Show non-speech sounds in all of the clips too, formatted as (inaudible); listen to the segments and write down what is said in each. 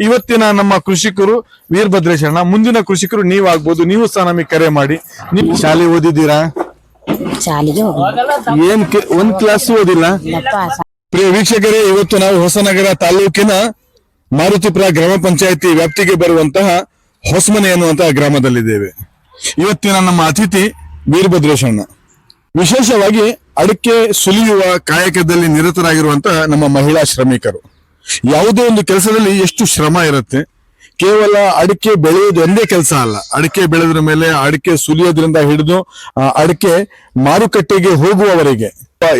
ಇವತ್ತಿನ ನಮ್ಮ ಕೃಷಿಕರು ವೀರಭದ್ರೇಶಣ್ಣ ಮುಂದಿನ ಕೃಷಿಕರು ನೀವಾಗ್ಬೋದು ನೀವು ಸಹ ನಮಗೆ ಕರೆ ಮಾಡಿ. ನೀವು ಶಾಲೆ ಓದಿದ್ದೀರಾ? ಶಾಲೆಗೆ ಏನ್ ಕೆ- ಒಂದ್ ಕ್ಲಾಸ್ ಓದಿಲ್ಲ? ಪ್ರಿಯ ವೀಕ್ಷಕರೇ ಇವತ್ತು ನಾವು ಹೊಸನಗರ ತಾಲೂಕಿನ ಮಾರುತಿಪುರ ಗ್ರಾಮ ಪಂಚಾಯತಿ ವ್ಯಾಪ್ತಿಗೆ ಬರುವಂತಹ ಹೊಸಮನೆ ಎನ್ನುವಂತಹ ಗ್ರಾಮದಲ್ಲಿದ್ದೇವೆ. ಇವತ್ತಿನ ನಮ್ಮ ಅತಿಥಿ ವೀರಭದ್ರೇಶಣ್ಣ. ವಿಶೇಷವಾಗಿ ಅಡಿಕೆ ಸುಲಿಯುವ ಕಾಯಕದಲ್ಲಿ ನಿರತರಾಗಿರುವಂತಹ ನಮ್ಮ ಮಹಿಳಾ ಶ್ರಮಿಕರು. ಯಾವುದೇ ಒಂದು ಕೆಲಸದಲ್ಲಿ ಎಷ್ಟು ಶ್ರಮ ಇರುತ್ತೆ, ಕೇವಲ ಅಡಿಕೆ ಬೆಳೆಯೋದು ಒಂದೇ ಕೆಲಸ ಅಲ್ಲ. ಅಡಿಕೆ ಬೆಳೆದ್ರ ಮೇಲೆ ಅಡಿಕೆ ಸುಲಿಯೋದ್ರಿಂದ ಹಿಡಿದು ಅಡಿಕೆ ಮಾರುಕಟ್ಟೆಗೆ ಹೋಗುವವರೆಗೆ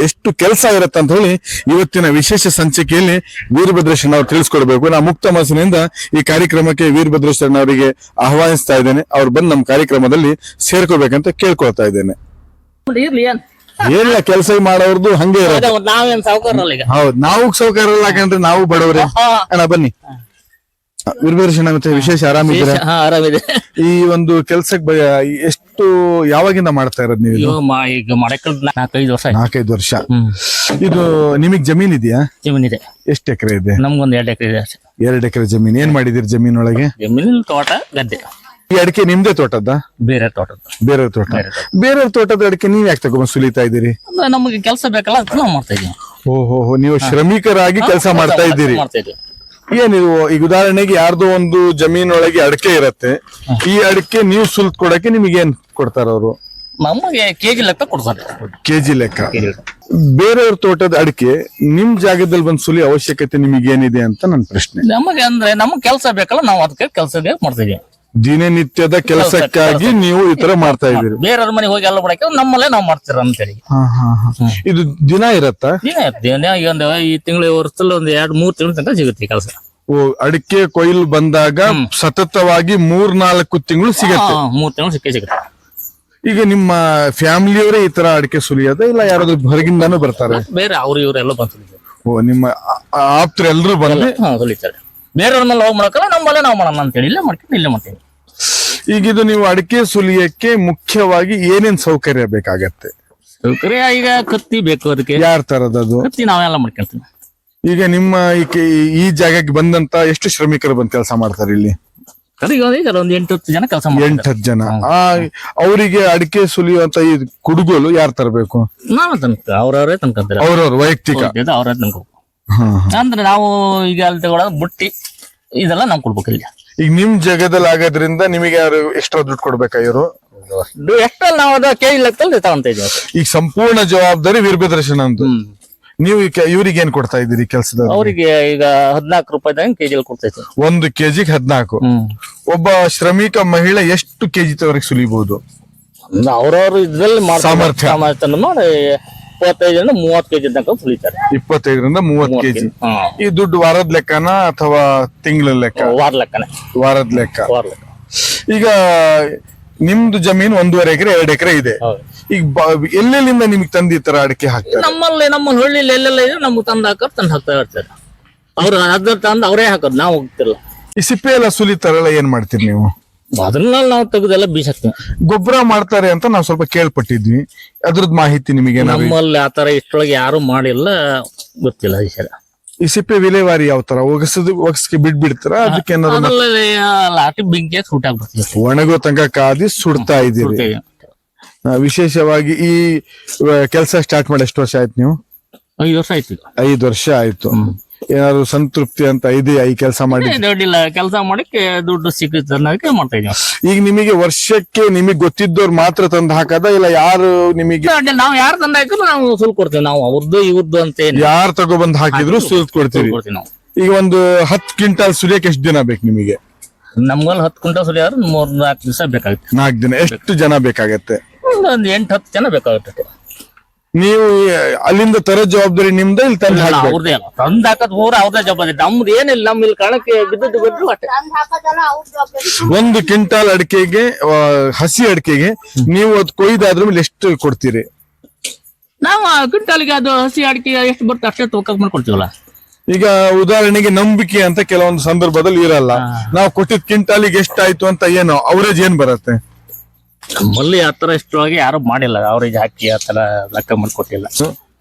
ಎಷ್ಟು ಕೆಲಸ ಇರುತ್ತೆ ಅಂತ ಹೇಳಿ ಇವತ್ತಿನ ವಿಶೇಷ ಸಂಚಿಕೆಯಲ್ಲಿ ವೀರಭದ್ರೇಶನ್ ಅವರು ತಿಳಿಸ್ಕೊಡ್ಬೇಕು. ನಾ ಮುಕ್ತ ಮನಸ್ಸಿನಿಂದ ಈ ಕಾರ್ಯಕ್ರಮಕ್ಕೆ ವೀರಭದ್ರೇಶನ್ ಅವರಿಗೆ ಆಹ್ವಾನಿಸ್ತಾ ಇದ್ದೇನೆ. ಅವ್ರು ಬಂದು ನಮ್ಮ ಕಾರ್ಯಕ್ರಮದಲ್ಲಿ ಸೇರ್ಕೋಬೇಕಂತ ಕೇಳ್ಕೊಳ್ತಾ ಇದ್ದೇನೆ. ಏನಿಲ್ಲ ಕೆಲಸ ಮಾಡೋರ್ದು ಹಂಗೆ ಇರೋದು. ನಾವೇನ್ ಸಾವುಕಾರಲ್ಲ ಈಗ. ಹೌದು ನಾವು ಸೌಕರ್ಯ ಇಲ್ಲ ಯಾಕಂದ್ರೆ ನಾವು ಬಡವ್ರೆ. ಅಣ್ಣ ಬನ್ನಿ. ವೀರಭದ್ರೇಶನ್ ಮತ್ತೆ ವಿಶೇಷ ಆರಾಮಿದ್ದೀರಾ? ಹಾ ಆರಾಮಿದೆ. ಈ ಒಂದು ಕೆಲ್ಸಕ್ಕೆ ಎಷ್ಟು ಯಾವಾಗಿಂದ ಮಾಡ್ತಾ ಇರೋದು ನೀವು ಈಗ ಮಾಡಕ್ಕೆ ನಾಲ್ಕೈದು ವರ್ಷ ನಾಲ್ಕೈದು ವರ್ಷ. ಇದು ನಿಮಗ್ ಜಮೀನ್ ಇದೆಯಾ? ಇದೆ. ಎಷ್ಟು ಎಕರೆ ಇದೆ? ನಮ್ಗೊಂದ್ ಎರಡು ಎಕರೆ ಇದೆ. ಎರಡು ಎರಡ್ ಎಕರೆ ಜಮೀನ್. ಏನ್ ಮಾಡಿದಿರಿ ಜಮೀನೊಳಗೆ? ಜಮೀನ್ ತೋಟ ಗದ್ದೆ. ಈ ಅಡಿಕೆ ನಿಮ್ದೇ ತೋಟದ? ಬೇರೆ ತೋಟದ್ದು. ಬೇರೆ ತೋಟ. ಬೇರೆ ತೋಟದ ಅಡಿಕೆ ನೀವ್ ಯಾಕೆ ತಗೊಂಡ್ ಸುಲಿತಾ ಇದ್ದೀರಿ? ಅಂದ್ರೆ ನಮಗೆ ಕೆಲಸ ಬೇಕಲ್ಲ ಅದಕ್ಕೆ ನಾವು ಮಾಡ್ತಾ ಇದೀವಿ ಓಹೋ ನೀವು ಶ್ರಮಿಕರಾಗಿ ಕೆಲಸ ಮಾಡ್ತಾ ಇದ್ದೀರಿ. ಮಾಡ್ತಾ ಏನಿದು ಈಗ ಉದಾಹರಣೆಗೆ ಯಾರ್ದೋ ಒಂದು ಜಮೀನೊಳಗೆ ಅಡಿಕೆ ಇರತ್ತೆ. ಈ ಅಡಿಕೆ ನೀವು ಸುಲ್ತ್ ಕೊಡಕ್ಕೆ ನಿಮಗೆ ಏನ್ ಕೊಡ್ತಾರ ಅವರು? ನಮಗೆ ಕೆಜಿ ಲೆಕ್ಕ ಕೊಡ್ತಾರೆ. ಕೆಜಿ ಲೆಕ್ಕ. ಬೇರೆಯವ್ರ ತೋಟದ ಅಡಿಕೆ ನಿಮ್ ಜಾಗದಲ್ಲಿ ಬಂದ್ ಸುಲಿ ಅವಶ್ಯಕತೆ ನಿಮಗೆ ಏನಿದೆ ಅಂತ ನನ್ನ ಪ್ರಶ್ನೆ. ನಮಗೆ ಅಂದ್ರೆ ನಮಗೆ ಕೆಲಸ ಬೇಕಲ್ಲ ನಾವು ಅದಕ್ಕೆ ಕೆಲಸ ಮಾಡ್ತಾ ದಿನನಿತ್ಯದ ಕೆಲಸಕ್ಕಾಗಿ ನೀವು ಈ ತರ ಮಾಡ್ತಾ ಇದ್ದೀರಿ. ಬೇರೆಯವ್ರ ಮನೆಗೆ ಹೋಗಿ ಎಲ್ಲ ಮಾಡಕ್ಕೆ ನಮ್ಮಲ್ಲೇ ನಾವು ಮಾಡ್ತೀರ ಅಂತೇಳಿ ಹಾ, ಹಾ, ಹಾ. ಇದು ದಿನ ಇರತ್ತ? ದಿನ ದಿನ ಈಗ ಒಂದು ಈ ತಿಂಗಳು ವರ್ಷದಲ್ಲಿ ಒಂದ್ ಎರಡ್ ಮೂರ್ ತಿಂಗಳ ತನಕ ಸಿಗುತ್ತೆ ಕೆಲಸ. ಓ ಅಡಿಕೆ ಕೊಯ್ಲು ಬಂದಾಗ ಸತತವಾಗಿ ಮೂರ್ ನಾಲ್ಕು ತಿಂಗಳು ಸಿಗತ್ತೆ. ಮೂರ್ ತಿಂಗಳು ಸಿಕ್ಕೇ ಸಿಗುತ್ತೆ. ಈಗ ನಿಮ್ಮ ಫ್ಯಾಮಿಲಿಯವರೇ ಈ ತರ ಅಡಿಕೆ ಸುಲಿಯೋದ ಇಲ್ಲ ಯಾರಾದ್ರು ಹೊರಗಿಂದಾನು ಬರ್ತಾರೆ? ಬೇರೆ ಅವ್ರು ಇವರೆಲ್ಲ ಬಂದು ಓ ನಿಮ್ಮ ಆಪ್ತರೆಲ್ಲರೂ ಆಪ್ತರು ಎಲ್ರು ಬಂದು? ಹಾ ಹೊಲಿತಾರೆ ಬೇರೆಯವ್ರ ಮೇಲೆ ಹೋಗಿ ಮಾಡಕ್ಕಲ್ಲ ನಮ್ಮಲ್ಲೇ ನಾವು ಮಾಡೋಣ ಅಂತೇಳಿ ಇಲ್ಲೇ ಮಾಡ್ಕೊಂಡು ಇಲ್ಲೇ ಮಾಡ್ತೀವಿ. ಈಗ ಇದು ನೀವು ಅಡಿಕೆ ಸುಲಿಯಕ್ಕೆ ಮುಖ್ಯವಾಗಿ ಏನೇನ್ ಸೌಕರ್ಯ ಬೇಕಾಗತ್ತೆ? ಸೌಕರ್ಯ ಈಗ ಕತ್ತಿ ಬೇಕು ಅದಕ್ಕೆ. ಯಾರ ತರದದು? ಕತ್ತಿ ನಾವೆಲ್ಲ ಮಾಡ್ಕೊಳ್ತೀವಿ. ಈಗ ನಿಮ್ಮ ಈ ಕೆ- ಈ ಜಾಗಕ್ಕೆ ಬಂದಂತ ಎಷ್ಟು ಶ್ರಮಿಕರು ಬಂದು ಕೆಲಸ ಮಾಡ್ತಾರೆ ಇಲ್ಲಿ? ಕಡೆಗೆ ಒಂದು ಈಗ ಒಂದು ಎಂಟು ಹತ್ತು ಜನ ಕೆಲಸ ಮಾಡ್ತಾರೆ. ಎಂಟು ಹತ್ತು ಜನ. ಆ ಅವರಿಗೆ ಅಡಿಕೆ ಸುಲಿಯುವಂತ ಈ ಕುಡುಗೋಲು ಯಾರು ತರಬೇಕು? ನಾವೇ ತನಕ ಅವ್ರವ್ರೇ ತನಕ ಅವ್ರವ್ರ ವೈಯಕ್ತಿಕ. ಅವ್ರೇ ತನಕ. ಹಾ. ಅಂದ್ರೆ ನಾವು ಈಗ ಅಲ್ಲಿ ತಗೊಳ್ಳೋದು ಬುಟ್ಟಿ. ಇದೆಲ್ಲ ನಾವು ಕೊಡ್ಬೇಕು ಇಲ್ಲಿ. ಈಗ ನಿಮ್ ಜಾಗದಲ್ಲಿ ಆಗೋದ್ರಿಂದ ನಿಮಗೆ ಯಾರು ಎಕ್ಸ್ಟ್ರಾ ದುಡ್ಡು ಕೊಡ್ಬೇಕಾ ಇವರು? ಎಷ್ಟಲ್ಲಿ ನಾವು ಅದ ಕೇಳಿ ಲೆಕ್ಕದಲ್ಲಿ ತಗೊಂತ ಇದ್ದೀವಿ ಈಗ ಸಂಪೂರ್ಣ ಜವಾಬ್ದಾರಿ ವೀರಭದ್ರೇಶನ್ ಅಂತ ನೀವು ಇವ್ರಿಗೆ ಏನ್ ಕೊಡ್ತಾ ಇದ್ದೀರಿ ಕೆಲಸದ ಅವರಿಗೆ ಈಗ ಹದಿನಾಲ್ಕು ರೂಪಾಯಿದಾಗ ಕೆಜಿ ಕೊಡ್ತೈತಿ ಒಂದು ಕೆಜಿಗೆ ಹದಿನಾಲ್ಕು. ಒಬ್ಬ ಶ್ರಮಿಕ ಮಹಿಳೆ ಎಷ್ಟು ಕೆಜಿ ತವರೆಗೆ ಸುಲಿಬಹುದು? ಅವ್ರವ್ರ ಇದ್ರಲ್ಲಿ. ಸಾಮರ್ಥ್ಯ. ಮಾಡಿ ಇಪ್ಪತ್ತೈದರಿಂದ ಮೂವತ್ತು ಕೆಜಿ ತನಕ ಸುಲಿತಾರೆ ಇಪ್ಪತ್ತೈದರಿಂದ ಮೂವತ್ತು ಕೆಜಿ. ಈ ದುಡ್ಡು ವಾರದ ಲೆಕ್ಕನ ಅಥವಾ ತಿಂಗಳ ಲೆಕ್ಕ? ವಾರ ಲೆಕ್ಕನೆ. ವಾರದ ಲೆಕ್ಕ. ವಾರ ಲೆಕ್ಕ. ಈಗ ನಿಮ್ದು ಜಮೀನು ಒಂದೂವರೆ ಎಕರೆ ಎರಡು ಎಕರೆ ಇದೆ. ಈಗ ಎಲ್ಲೆಲ್ಲಿಂದ ನಿಮ್ಗೆ ತಂದು ಈ ತರ ಅಡಿಕೆ ಹಾಕ್ತಾರೆ? ನಮ್ಮಲ್ಲಿ ನಮ್ಮ ಹಳ್ಳಿಲಿ ಎಲ್ಲೆಲ್ಲ ಇದೆ ನಮ್ಗೆ ತಂದು ಹಾಕೋರು ತಂದು ಹಾಕ್ತಾ ಇರ್ತಾರೆ. ಅವ್ರು ಅದ್ರ ತಂದು ಅವರೇ ಹಾಕೋದು ನಾವು ಹೋಗ್ತಿಲ್ಲ. ಈ ಸಿಪ್ಪೆ ಎಲ್ಲ ಸುಲಿತಾರಲ್ಲ ಏನ್ ಮಾಡ್ತೀರಿ ನೀವು? ಅದ್ರಲ್ಲಿ ನಾವು ತೆಗೆದೆಲ್ಲ ಹಾಕ್ತೀವಿ ಗೊಬ್ಬರ ಮಾಡ್ತಾರೆ ಅಂತ ನಾವು ಸ್ವಲ್ಪ ಕೇಳ್ಪಟ್ಟಿದ್ವಿ. ಅದ್ರದ್ ಮಾಹಿತಿ ನಿಮಗೆ ನಮ್ಮಲ್ಲಿ ಆತರ ಇಷ್ಟೊಳಗೆ ಯಾರು ಮಾಡಿಲ್ಲ ಗೊತ್ತಿಲ್ಲ ಈ ಸಲ. ಈ ಸಿಪ್ಪೆ ವಿಲೇವಾರಿ ಯಾವ ತರ ಒಗಸದ್ ಒಗಸ್ಗೆ ಬಿಡ್ ಬಿಡ್ತಾರ ಅದಕ್ಕೆ ಏನಾದ್ರು ಲಾಟಿ ಬೆಂಕಿ ಸೂಟಾಗ್ಬಿಡ್ತೀವಿ ಒಣಗೋ ತನಕ ಕಾದಿ ಸುಡ್ತಾ ಇದ್ದೀರಿ. ಆ, ವಿಶೇಷವಾಗಿ ಈ ಕೆಲಸ ಸ್ಟಾರ್ಟ್ ಮಾಡಿ ಎಷ್ಟು ವರ್ಷ ಆಯ್ತು ನೀವು? ಐದು ವರ್ಷ ಆಯ್ತು ಈಗ. ಐದು ವರ್ಷ ಆಯ್ತು. ಏನಾದ್ರು ಸಂತೃಪ್ತಿ ಅಂತ ಇದೆಯಾ ಈ ಕೆಲಸ ಮಾಡಿ ದೊಡ್ಡಿಲ್ಲ. ಕೆಲಸ ಮಾಡಕ್ಕೆ ದುಡ್ಡು ಸಿಗುತ್ತೆ ಅನ್ನೋದಕ್ಕೆ ಮಾಡ್ತಾ ಇದೀವಿ. ಈಗ ನಿಮಗೆ ವರ್ಷಕ್ಕೆ ನಿಮಗೆ ಗೊತ್ತಿದ್ದವ್ರು ಮಾತ್ರ ತಂದು ಹಾಕದ? ಇಲ್ಲ ಯಾರು ನಿಮಗೆ ನಾವು ಯಾರು ತಂದ ಹಾಕಿದ್ರು ನಾವು ಸುಲ್ ಕೊಡ್ತೀವಿ. ನಾವು ಅವ್ರದ್ದು ಇವ್ರದ್ದು ಅಂತ ಏನು ಯಾರು ತಗೊಬಂದ್ ಹಾಕಿದ್ರು ಸುಲ್ ಕೊಡ್ತೀವಿ. ನಾವು. ಈಗ ಒಂದು ಹತ್ತು ಕ್ವಿಂಟಾಲ್ ಸುಲಿಯಕ್ಕೆ ಎಷ್ಟು ದಿನ ಬೇಕು ನಿಮಗೆ? ನಮ್ಗಲ್ಲಿ ಹತ್ತು ಕ್ವಿಂಟಲ್ ಸುಲಿಯಾದ್ರೆ ಮೂರ್ ನಾಲ್ಕು ದಿವಸ ಬೇಕಾಗುತ್ತೆ. ನಾಲ್ಕು ದಿನ. ಎಷ್ಟು ಜನ ಬೇಕಾಗತ್ತೆ? ಒಂದು ಎಂಟು ಹತ್ತು ಜನ ಬೇಕಾಗುತ್ತೆ. ನೀವು ಅಲ್ಲಿಂದ ತರೋ ಜವಾಬ್ದಾರಿ ನಿಮ್ದ ಇಲ್ಲಿ ತಂದ ಹಾಕ್ಬೇಕು. ಅವ್ರದೇ ಅಲ್ಲ. ತಂದ್ ಹಾಕದ್ ಹೋರ ಅವ್ರದೇ ಜವಾಬ್ದಾರಿ. ನಮ್ದು ಏನಿಲ್ಲ ನಮ್ಮ ಇಲ್ಲಿ ಕಣಕ್ಕೆ ಬಿದ್ದದ್ದು ಬಿದ್ರು ಅಷ್ಟೇ ಒಂದು ಕ್ವಿಂಟಾಲ್ ಅಡಿಕೆಗೆ ಆ, ಹಸಿ ಅಡಿಕೆಗೆ ನೀವು ಅದ್ ಕೊಯ್ದಾದ್ರ ಮೇಲೆ ಎಷ್ಟು ಕೊಡ್ತೀರಿ? ನಾವು ಕ್ವಿಂಟಾಲಿಗೆ ಅದು ಹಸಿ ಅಡಿಕೆ ಎಷ್ಟು ಬರುತ್ತೆ ಅಷ್ಟೇ ತೂಕ ಮಾಡ್ಕೊಡ್ತೀವಲ್ಲ ಈಗ ಉದಾಹರಣೆಗೆ ನಂಬಿಕೆ ಅಂತ ಕೆಲವೊಂದು ಸಂದರ್ಭದಲ್ಲಿ ಇರಲ್ಲ. ನಾವು ಕೊಟ್ಟಿದ್ ಕ್ವಿಂಟಾಲಿಗೆ ಎಷ್ಟಾಯ್ತು ಅಂತ ಏನು ಅವರೇಜ್ ಏನ್ ಬರುತ್ತೆ? ನಮ್ಮಲ್ಲಿ ಆತರ ಇಷ್ಟವಾಗಿ ಯಾರು ಮಾಡಿಲ್ಲ. ಅವ್ರಿಗೆ ಹಾಕಿ ಆತರ ಲೆಕ್ಕ ಮಾಡ್ಕೊಟ್ಟಿಲ್ಲ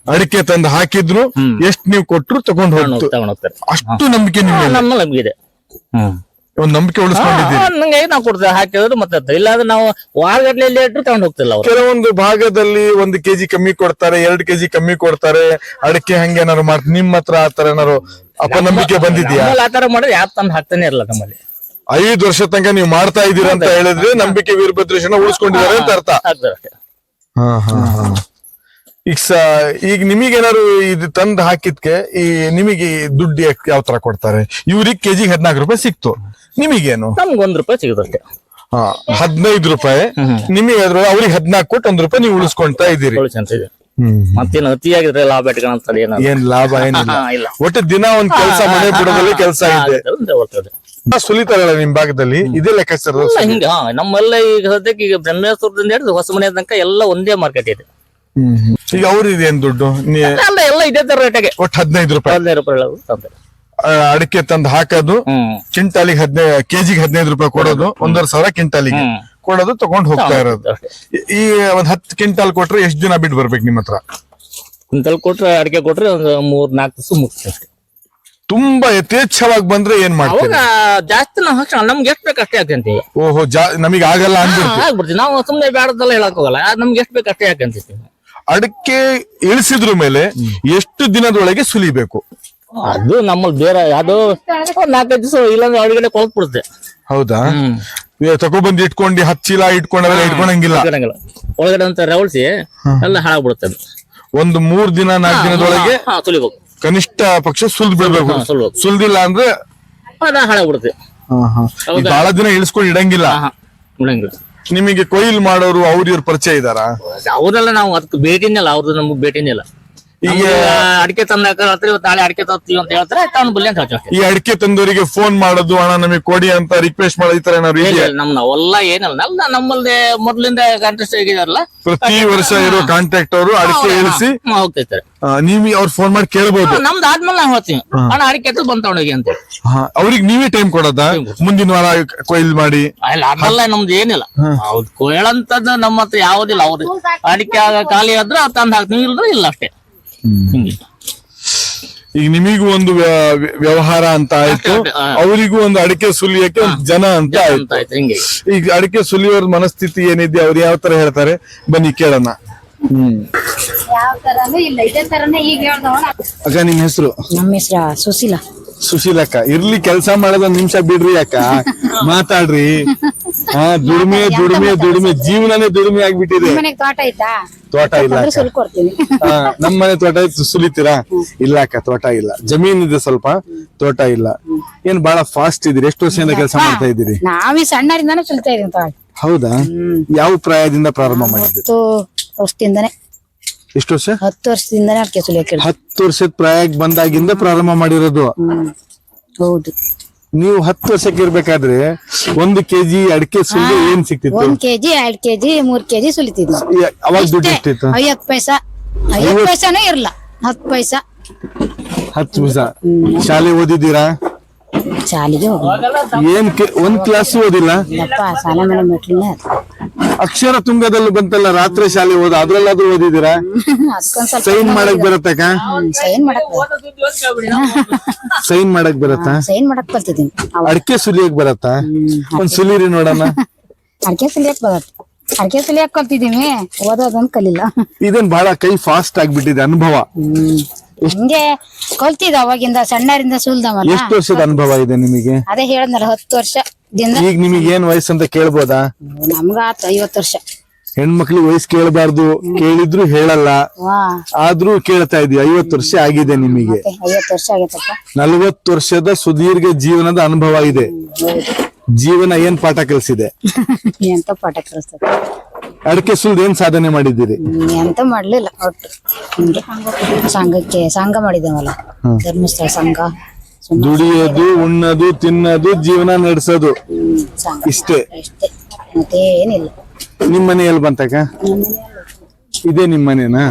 ಅಡಿಕೆ ತಂದು ಹಾಕಿದ್ರು ಎಷ್ಟ್ ನೀವು ಕೊಟ್ರು ತಗೊಂಡ್ ಹೋಗ್ತು. ತಗೊಂಡ್ ಹೋಗ್ತಾರೆ. ಅಷ್ಟು ನಂಬಿಕೆ ನಮ್ಮ ನಂಬಿಕೆ ಹ್ಮ್. ಒಂದ್ ನಂಬಿಕೆ ಉಳಿಸ್ಕೊಂಡಿದ್ದೀವಿ ನಾವು ಕೊಡ್ತೇವೆ ಹಾಕಿದ್ರು ಮತ್ತೆ ಅದು. ಇಲ್ಲಾಂದ್ರೆ ನಾವು ವಾರಗಟ್ಟಲೆ ಇಟ್ಟರು ತಗೊಂಡ್ ಹೋಗ್ತಿಲ್ಲ ಅವ್ರು. ಕೆಲವೊಂದು ಭಾಗದಲ್ಲಿ ಒಂದು ಕೆಜಿ ಕಮ್ಮಿ ಕೊಡ್ತಾರೆ ಎರಡ್ ಕೆಜಿ ಕಮ್ಮಿ ಕೊಡ್ತಾರೆ. ಅಡಿಕೆ ಹಂಗೆ ಏನಾರು ಮಾಡ್ತಾರೆ. ನಿಮ್ ಹತ್ರ ಆತರ ಏನಾರು ಅಪನಂಬಿಕೆ ಬಂದಿದ್ಯಾ? ಆತರ ಆ ತರ ಮಾಡಿದ್ರೆ ಯಾರು ತಂದು ಹಾಕ್ತಾನೆ ಇರಲ್ಲ ನಮ್ಮಲ್ಲಿ. ಐದು ವರ್ಷ ತನಕ ನೀವು ಮಾಡ್ತಾ ಇದ್ದೀರಾ ಅಂತ ಹೇಳಿದ್ರೆ ನಂಬಿಕೆ ವೀರಭದ್ರೇಶನ ಉಳಿಸ್ಕೊಂಡಿದ್ದಾರೆ ಅಂತ ಅರ್ಥ. ಈಗ ಸ ಈಗ ನಿಮಗೇನಾರು ಇದು ತಂದು ಹಾಕಿದ್ಕೆ ಈ ನಿಮಗೆ ದುಡ್ಡು ಯಾವ ತರ ಕೊಡ್ತಾರೆ? ಇವ್ರಿಗೆ ಕೆಜಿ ಹದಿನಾಲ್ಕು ರೂಪಾಯಿ ಸಿಕ್ತು. ನಿಮಗೇನು? ನಮ್ಗೆ ಒಂದ್ ರೂಪಾಯಿ ಸಿಗುತ್ತೆ ಹಾ ಹದಿನೈದು ರೂಪಾಯಿ. ನಿಮಗೆ ಅವ್ರಿಗೆ ಹದಿನಾಲ್ಕು ಕೊಟ್ಟು ಒಂದ್ ರೂಪಾಯಿ ನೀವು ಉಳಿಸ್ಕೊಳ್ತಾ ಇದ್ದೀರಿ. ಮತ್ತೇನು ಅತಿಯಾಗಿದ್ರೆ ಲಾಭ ಇಟ್ಕೊಂತಾರೆ ಏನೋ ಏನ್ ಲಾಭ ಏನಿಲ್ಲ. (laughs) ಇಲ್ಲ. ಒಟ್ಟು ದಿನ ಒಂದ್ ಕೆಲಸ ಮನೆ ಬಿಡೋದ್ರಲ್ಲಿ ಕೆಲಸ ಇದೆ. ಸುಲಿತಾರಲ್ಲ ನಿಮ್ ಭಾಗದಲ್ಲಿ? ಇದೇ ಲೆಕ್ಕ ಹಿಂಗ ಹಾ, ನಮ್ಮೆಲ್ಲ ಈಗ ಸದ್ಯಕ್ಕೆ ಈಗ ಬ್ರಹ್ಮೇಶ್ವರದಿಂದ ಹಿಡಿದು ಹೊಸ ಮನೆ ತನಕ ಎಲ್ಲ ಒಂದೇ ಮಾರ್ಕೆಟ್ ಇದೆ. ಈಗ ಅವ್ರಿಗೆ ಏನ್ ದುಡ್ಡು? ನೀ ಅಲ್ಲ ಎಲ್ಲ ಇದೇ ತರ ರೇಟಾಗೆ ಒಟ್ಟು ಹದಿನೈದು ರೂಪಾಯಿ. ಹದಿನೈದು ರೂಪಾಯಿ ತಂತಾರೆ ಆ, ಅಡಿಕೆ ತಂದು ಹಾಕೋದು ಹ್ಮ್. ಕ್ವಿಂಟಾಲಿಗೆ ಹದಿನೈದು ಕೆಜಿಗೆ ಹದಿನೈದು ರೂಪಾಯಿ ಕೊಡೋದು ಒಂದೂವರೆ ಸಾವಿರ ಕ್ವಿಂಟಾಲಿಗೆ ಹ್ಮ್. ಕೊಡೋದು ತಗೊಂಡ್ ಹೋಗ್ತಾ ಇರೋದು. ಅಷ್ಟೇ. ಈ- ಈ ಒಂದ್ ಹತ್ತು ಕ್ವಿಂಟಾಲ್ ಕೊಟ್ರೆ ಎಷ್ಟ್ ದಿನ ಬಿಟ್ಟು ಬರ್ಬೇಕು ನಿಮ್ ಹತ್ರ? ಕುಂತಲ್ ಕೊಟ್ರೆ ಅಡಿಕೆ ಕೊಟ್ರೆ ಒಂದು ಮೂರ್ ನಾಲ್ಕು ದಿವಸ ಅಷ್ಟೇ. ತುಂಬಾ ಯಥೇಚ್ಛವಾಗಿ ಬಂದ್ರೆ ಏನ್ ಮಾಡ್ತೀವಿ ಅವಾಗ ಜಾಸ್ತಿ ನಾವು ಹಾಕ್ಸೋಣ. ನಮ್ಗೆ ಎಷ್ಟು ಬೇಕು ಅಷ್ಟೇ ಹಾಕಂತೀವಿ ಓಹೋ ಜಾ ನಮಗೆ ಆಗಲ್ಲ ಅಂದ್ಬಿಡ್ತೀವಿ. ಆಗ್ಬಿಡ್ತೀವಿ. ನಾವು ಸುಮ್ನೆ ಬೇಡದಲ್ಲ ಹೇಳಕ್ ಹೋಗಲ್ಲ. ನಮ್ಗೆ ಎಷ್ಟು ಬೇಕು ಅಷ್ಟೇ ಹಾಕಂತೀವಿ ಅಡಿಕೆ ಇಳಿಸಿದ್ರ ಮೇಲೆ ಎಷ್ಟು ದಿನದೊಳಗೆ ಸುಲಿಬೇಕು? ಅದು ನಮ್ಮಲ್ಲಿ ಬೇರೆ ಅದು ಒಂದ್ ನಾಲ್ಕೈದು ದಿವಸ ಇಲ್ಲಾಂದ್ರೆ ಒಳಗಡೆ ಕೊಳತ್ ಬಿಡುತ್ತೆ ಹೌದಾ ಏ, ತಗೊಬಂದ್ ಇಟ್ಕೊಂಡು ಹಚ್ಚಿಲ್ಲ ಚೀಲ ಇಟ್ಕೊಂಡವೆಲ್ಲ ಇಟ್ಕೊಂಡಂಗಿಲ್ಲ ಒಳಗಡೆ ಒಳಗಡೆ ಅಂತ ರವಳಿಸಿ ಎಲ್ಲ ಹಾಳಾಗ್ಬಿಡುತ್ತೆ ಅದು. ಒಂದು ಮೂರ್ ದಿನ ನಾಲ್ಕು ದಿನದೊಳಗೆ ಸುಲಿಬೇಕು ತುಳಿಬೇಕು. ಕನಿಷ್ಠ ಪಕ್ಷ ಸುಲ್ದ್ ಬಿಡ್ಬೇಕು. ಹಾ, ಸುಲ್ಬೇಕು. ಸುಲ್ದಿಲ್ಲ ಅಂದ್ರೆ ಅದ ಹಾಳಾಗ್ಬಿಡುತ್ತೆ ಈ ಬಹಳ ದಿನ ಇಳಿಸ್ಕೊಂಡು ಇಡಂಗಿಲ್ಲ. ಹಾ ನಿಮಗೆ ಕೊಯ್ಲ್ ಮಾಡೋರು ಅವ್ರ ಇವ್ರ ಪರಿಚಯ ಇದಾರ ಅವ್ರೆಲ್ಲ ನಾವು ಅದಕ್ಕೆ ಭೇಟಿನೇ ಇಲ್ಲ ಅವ್ರದ್ದು ನಮ್ಗೆ ಭೇಟಿನೇ ಇಲ್ಲ. ಈಗ ಅಡಿಕೆ ತಂದಾಕ ನಾಳೆ ಅಡಿಕೆ ತರ್ತೀವಿ ಅಂತ ಹೇಳ್ತಾರೆ ಬಲ್ಲಿ ಅಂತ ಹೇಳ್ತೀವಿ. ಈ ಅಡಿಕೆ ತಂದವರಿಗೆ ಫೋನ್ ಮಾಡೋದು ಹಣ ನಮಗೆ ಕೊಡಿ ಅಂತ ರಿಕ್ವೆಸ್ಟ್ ಮಾಡೋದು ಈ ತರ ಏನಾದ್ರು ಇದೆಯಾ? ನಮ್ ನಾವೆಲ್ಲ ಏನಿಲ್ಲ. ನಲ್ಲ ನಮ್ಮಲ್ದೆ ಮೊದ್ಲಿಂದ ಕಾಂಟ್ರೆಸ್ಟ್ ಆಗಿದಾರಲ್ಲ? ಪ್ರತಿ ವರ್ಷ ಇರೋ ಕಾಂಟ್ಯಾಕ್ಟ್ ಅವರು ಅಡಿಕೆ ಇಳಿಸಿ ಹೋಗ್ತಿರ್ತಾರೆ ಆ, ನೀವು ಅವ್ರ ಫೋನ್ ಮಾಡಿ ಕೇಳ್ಬೋದು. ನಮ್ದು ಆದ್ಮೇಲೆ ನಾವು ಹೋಗ್ತೀವಿ ಅಣ್ಣ ಅಡಿಕೆ ಎತ್ತು ಹೋಗಿ ತಗೊಂಡೋಗಿ ಅಂತ ಅವ್ರಿಗೆ ನೀವೇ ಟೈಮ್ ಕೊಡೋದ? ಮುಂದಿನ ವಾರ ಕೊಯ್ಲ್ ಮಾಡಿ. ಅಲ್ಲ ಅದೆಲ್ಲ ನಮ್ದು ಏನಿಲ್ಲ. ಹೌದು ಕೊಯ್ಳಂತದ್ದು ನಮ್ಮ ಹತ್ರ ಯಾವ್ದಿಲ್ಲ. ಅವ್ರು ಅಡಿಕೆ ಆಗ ಖಾಲಿ ಆದ್ರೆ ಅದ್ ತಂದ್ ಹಾಕ್ತೀವಿ ಇಲ್ದ್ರೆ ಇಲ್ಲ ಅಷ್ಟೇ. ಈಗ ನಿಮಿಗೂ ಒಂದು ವ್ಯ- ವ್ಯ- ವ್ಯವಹಾರ ಅಂತ ಆಯ್ತು. ಅವರಿಗೂ ಒಂದು ಅಡಿಕೆ ಸುಲಿಯಕ್ಕೆ ಒಂದು ಜನ ಅಂತ ಆಯ್ತು. ಈಗ ಅಡಿಕೆ ಸುಲಿಯೋರ್ ಮನಸ್ಥಿತಿ ಏನಿದೆ ಅವ್ರು ಯಾವ ತರ ಹೇಳ್ತಾರೆ? ಬನ್ನಿ ಕೇಳೋಣ. ಹ್ಮ್. ಯಾವ ತರನು ಇಲ್ಲ ತರನೇ ಈಗ ಹೇಳ್ದವಣ. ಅಕ್ಕ ನಿಮ್ ಹೆಸರು? ನಮ್ಮ ಹೆಸ್ರ ಸುಶೀಲ. ಸುಶೀಲಕ್ಕ. ಇರ್ಲಿ ಕೆಲಸ ಮಾಡೋದ್ ಒಂದ್ ನಿಮಿಷ ಬಿಡ್ರಿ ಅಕ್ಕ. (laughs) ಮಾತಾಡ್ರಿ. ಹಾ ದುಡಿಮೆ ದುಡಿಮೆ ದುಡಿಮೆ. ಜೀವನನೇ ದುಡಿಮೆ ಆಗ್ಬಿಟ್ಟಿದೆ. ಮನೆಗ್ ತೋಟ ಐತಾ ತೋಟ ಇಲ್ಲ ಅಕ್ಕ. ನಮ್ ಮನೆ ತೋಟ ಇತ್ತು, ಸುಲಿತೀರಾ? ಇಲ್ಲ ಅಕ್ಕ ತೋಟ ಇಲ್ಲ. ಜಮೀನ್ ಇದೆ ಸ್ವಲ್ಪ ತೋಟ ಇಲ್ಲ. ಏನ್ ಬಹಳ ಫಾಸ್ಟ್ ಇದೀರಿ ಎಷ್ಟು ವರ್ಷದಿಂದ ಕೆಲಸ ಮಾಡ್ತಾ ಇದ್ದೀರಿ? ನಾವೀ ಸಣ್ಣರಿಂದಾನು ಸುಲ್ತಾ ಇದೀವಿ ತೋಟ. ಹೌದಾ? ಯಾವ ಪ್ರಾಯದಿಂದ ಪ್ರಾರಂಭ ಮಾಡಿದ್ರಿ ಹತ್ತು ವರ್ಷದಿಂದನೇ. ಎಷ್ಟು ವರ್ಷ? ಹತ್ತು ವರ್ಷದಿಂದಾನೆ ಅಡಿಕೆ ಸುಲಿಯಕ್ಕೆ ಹತ್ತು ವರ್ಷದ ಪ್ರಾಯಕ್ಕೆ ಬಂದಾಗಿಂದ ಪ್ರಾರಂಭ ಮಾಡಿರೋದು. ಹ್ಮ್. ಹೌದು. ನೀವು ಹತ್ತು ವರ್ಷಕ್ಕೆ ಇರ್ಬೇಕಾದ್ರೆ ಒಂದು ಕೆಜಿ ಅಡಿಕೆ ಸುಲಿ ಏನ್ ಸಿಕ್ತಿತ್ತು? ಒಂದ್ ಕೆಜಿ ಎರಡ್ ಕೆಜಿ ಮೂರ್ ಕೆಜಿ ಸುಲಿತಿದ್ವಿ. ಈ- ಅವಾಗ ದುಡ್ಡು ಎಷ್ಟಿತ್ತು ಐವತ್ ಪೈಸಾ. ಐವತ್ ಪೈಸಾನು ಇರ್ಲ ಹತ್ತು ಪೈಸಾ. ಹತ್ತು ಪೈಸಾ. ಶಾಲೆ ಓದಿದ್ದೀರಾ? ಶಾಲಿಗೆ ಹೋಗಿ ಏನ್ ಕೆ- ಒಂದ್ ಕ್ಲಾಸ್ ಓದಿಲ್ಲ? ಯಪ್ಪ ಸಾಲ ಮನೆ ಮೆಟ್ಲಿನ ಅಕ್ಷರ ತುಂಗದಲ್ಲಿ ಬಂತಲ್ಲ ರಾತ್ರಿ ಶಾಲೆ ಓದ ಅದ್ರಲ್ಲಾದ್ರೂ ಓದಿದಿರಾ ಅದಕ್ಕೊಂದ್ ಸ್ವಲ್ಪ ಸೈನ್ ಮಾಡಕ್ ಬರತ್ತಕ್ಕ ಸೈನ್ ಮಾಡಕ್ ಸೈನ್ ಮಾಡಕ್ ಬರತ್ತಾ? ಸೈನ್ ಮಾಡಕ್ ಕಲ್ತಿದ್ದೀನಿ ಅಡಿಕೆ ಸುಲಿಯಕ್ ಬರತ್ತಾ? ಒಂದ್ ಸುಲಿರಿ ನೋಡಣ. ಅಡಿಕೆ ಸುಲಿಯಕ್ ಬರತ್ತೆ. ಅಡಿಕೆ ಸುಲಿಯಕ್ ಕಲ್ತಿದೀನಿ ಓದೋದೊಂದ್ ಕಲಿಲ್ಲ ಇದನ್ ಬಹಳ ಕೈ ಫಾಸ್ಟ್ ಆಗ್ಬಿಟ್ಟಿದೆ ಅನುಭವ. ಹ್ಮ್. ಹಿಂಗೆ ಕಲ್ತಿದ್ದ ಅವಾಗಿಂದ ಸಣ್ಣರಿಂದ ಸುಲ್ದವಲ್ಲ? ಎಷ್ಟು ವರ್ಷದ ಅನುಭವ ಇದೆ ನಿಮಗೆ? ಅದೇ ಹೇಳದ್ನಲ್ಲ ಹತ್ತು ವರ್ಷ ಈಗ ನಿಮಗೆ ಏನ್ ವಯಸ್ಸು ಅಂತ ಕೇಳ್ಬೋದಾ? ನಮ್ಗ ಆತು ಐವತ್ತು ವರ್ಷ. ಹೆಣ್ಮಕ್ಳಿಗೆ ವಯಸ್ಸು ಕೇಳಬಾರ್ದು ಕೇಳಿದ್ರು ಹೇಳಲ್ಲ. ಆದ್ರೂ ಕೇಳ್ತಾ ಇದೀವಿ ಐವತ್ತು ವರ್ಷ ಆಗಿದೆ ನಿಮಗೆ. ಐವತ್ತು ವರ್ಷ ಆಗೈತಪ್ಪ ನಲವತ್ತು ವರ್ಷದ ಸುದೀರ್ಘ ಜೀವನದ ಅನುಭವ ಇದೆ. ಜೀವನ ಏನ್ ಪಾಠ ಕಲಿಸಿದೆ? ಎಂತ ಪಾಠ ಕಲಿಸ್ತದೆ ಅಡಿಕೆ ಸುಲ್ದು ಏನ್ ಸಾಧನೆ ಮಾಡಿದ್ದೀರಿ? ಎಂತ ಮಾಡ್ಲಿಲ್ಲ ಒಟ್ಟು. ಹಿಂಗೆ. ಸಂಘಕ್ಕೆ ಸಂಘ ಮಾಡಿದ್ದೇವಲ್ಲ ಧರ್ಮಸ್ಥಳ ಸಂಘ ದುಡಿಯೋದು ಉಣ್ಣದು ತಿನ್ನೋದು ಜೀವನ ನಡೆಸೋದು. ಸಂಘ. ಇಷ್ಟೇ. ಅಷ್ಟೇ. ಮತ್ತೇನಿಲ್ಲ ನಿಮ್ ಮನೆಯಲ್ಲಿ ಬಂತಕ್ಕ? ಇದೇ ನಿಮ್ ಮನೆನಾ?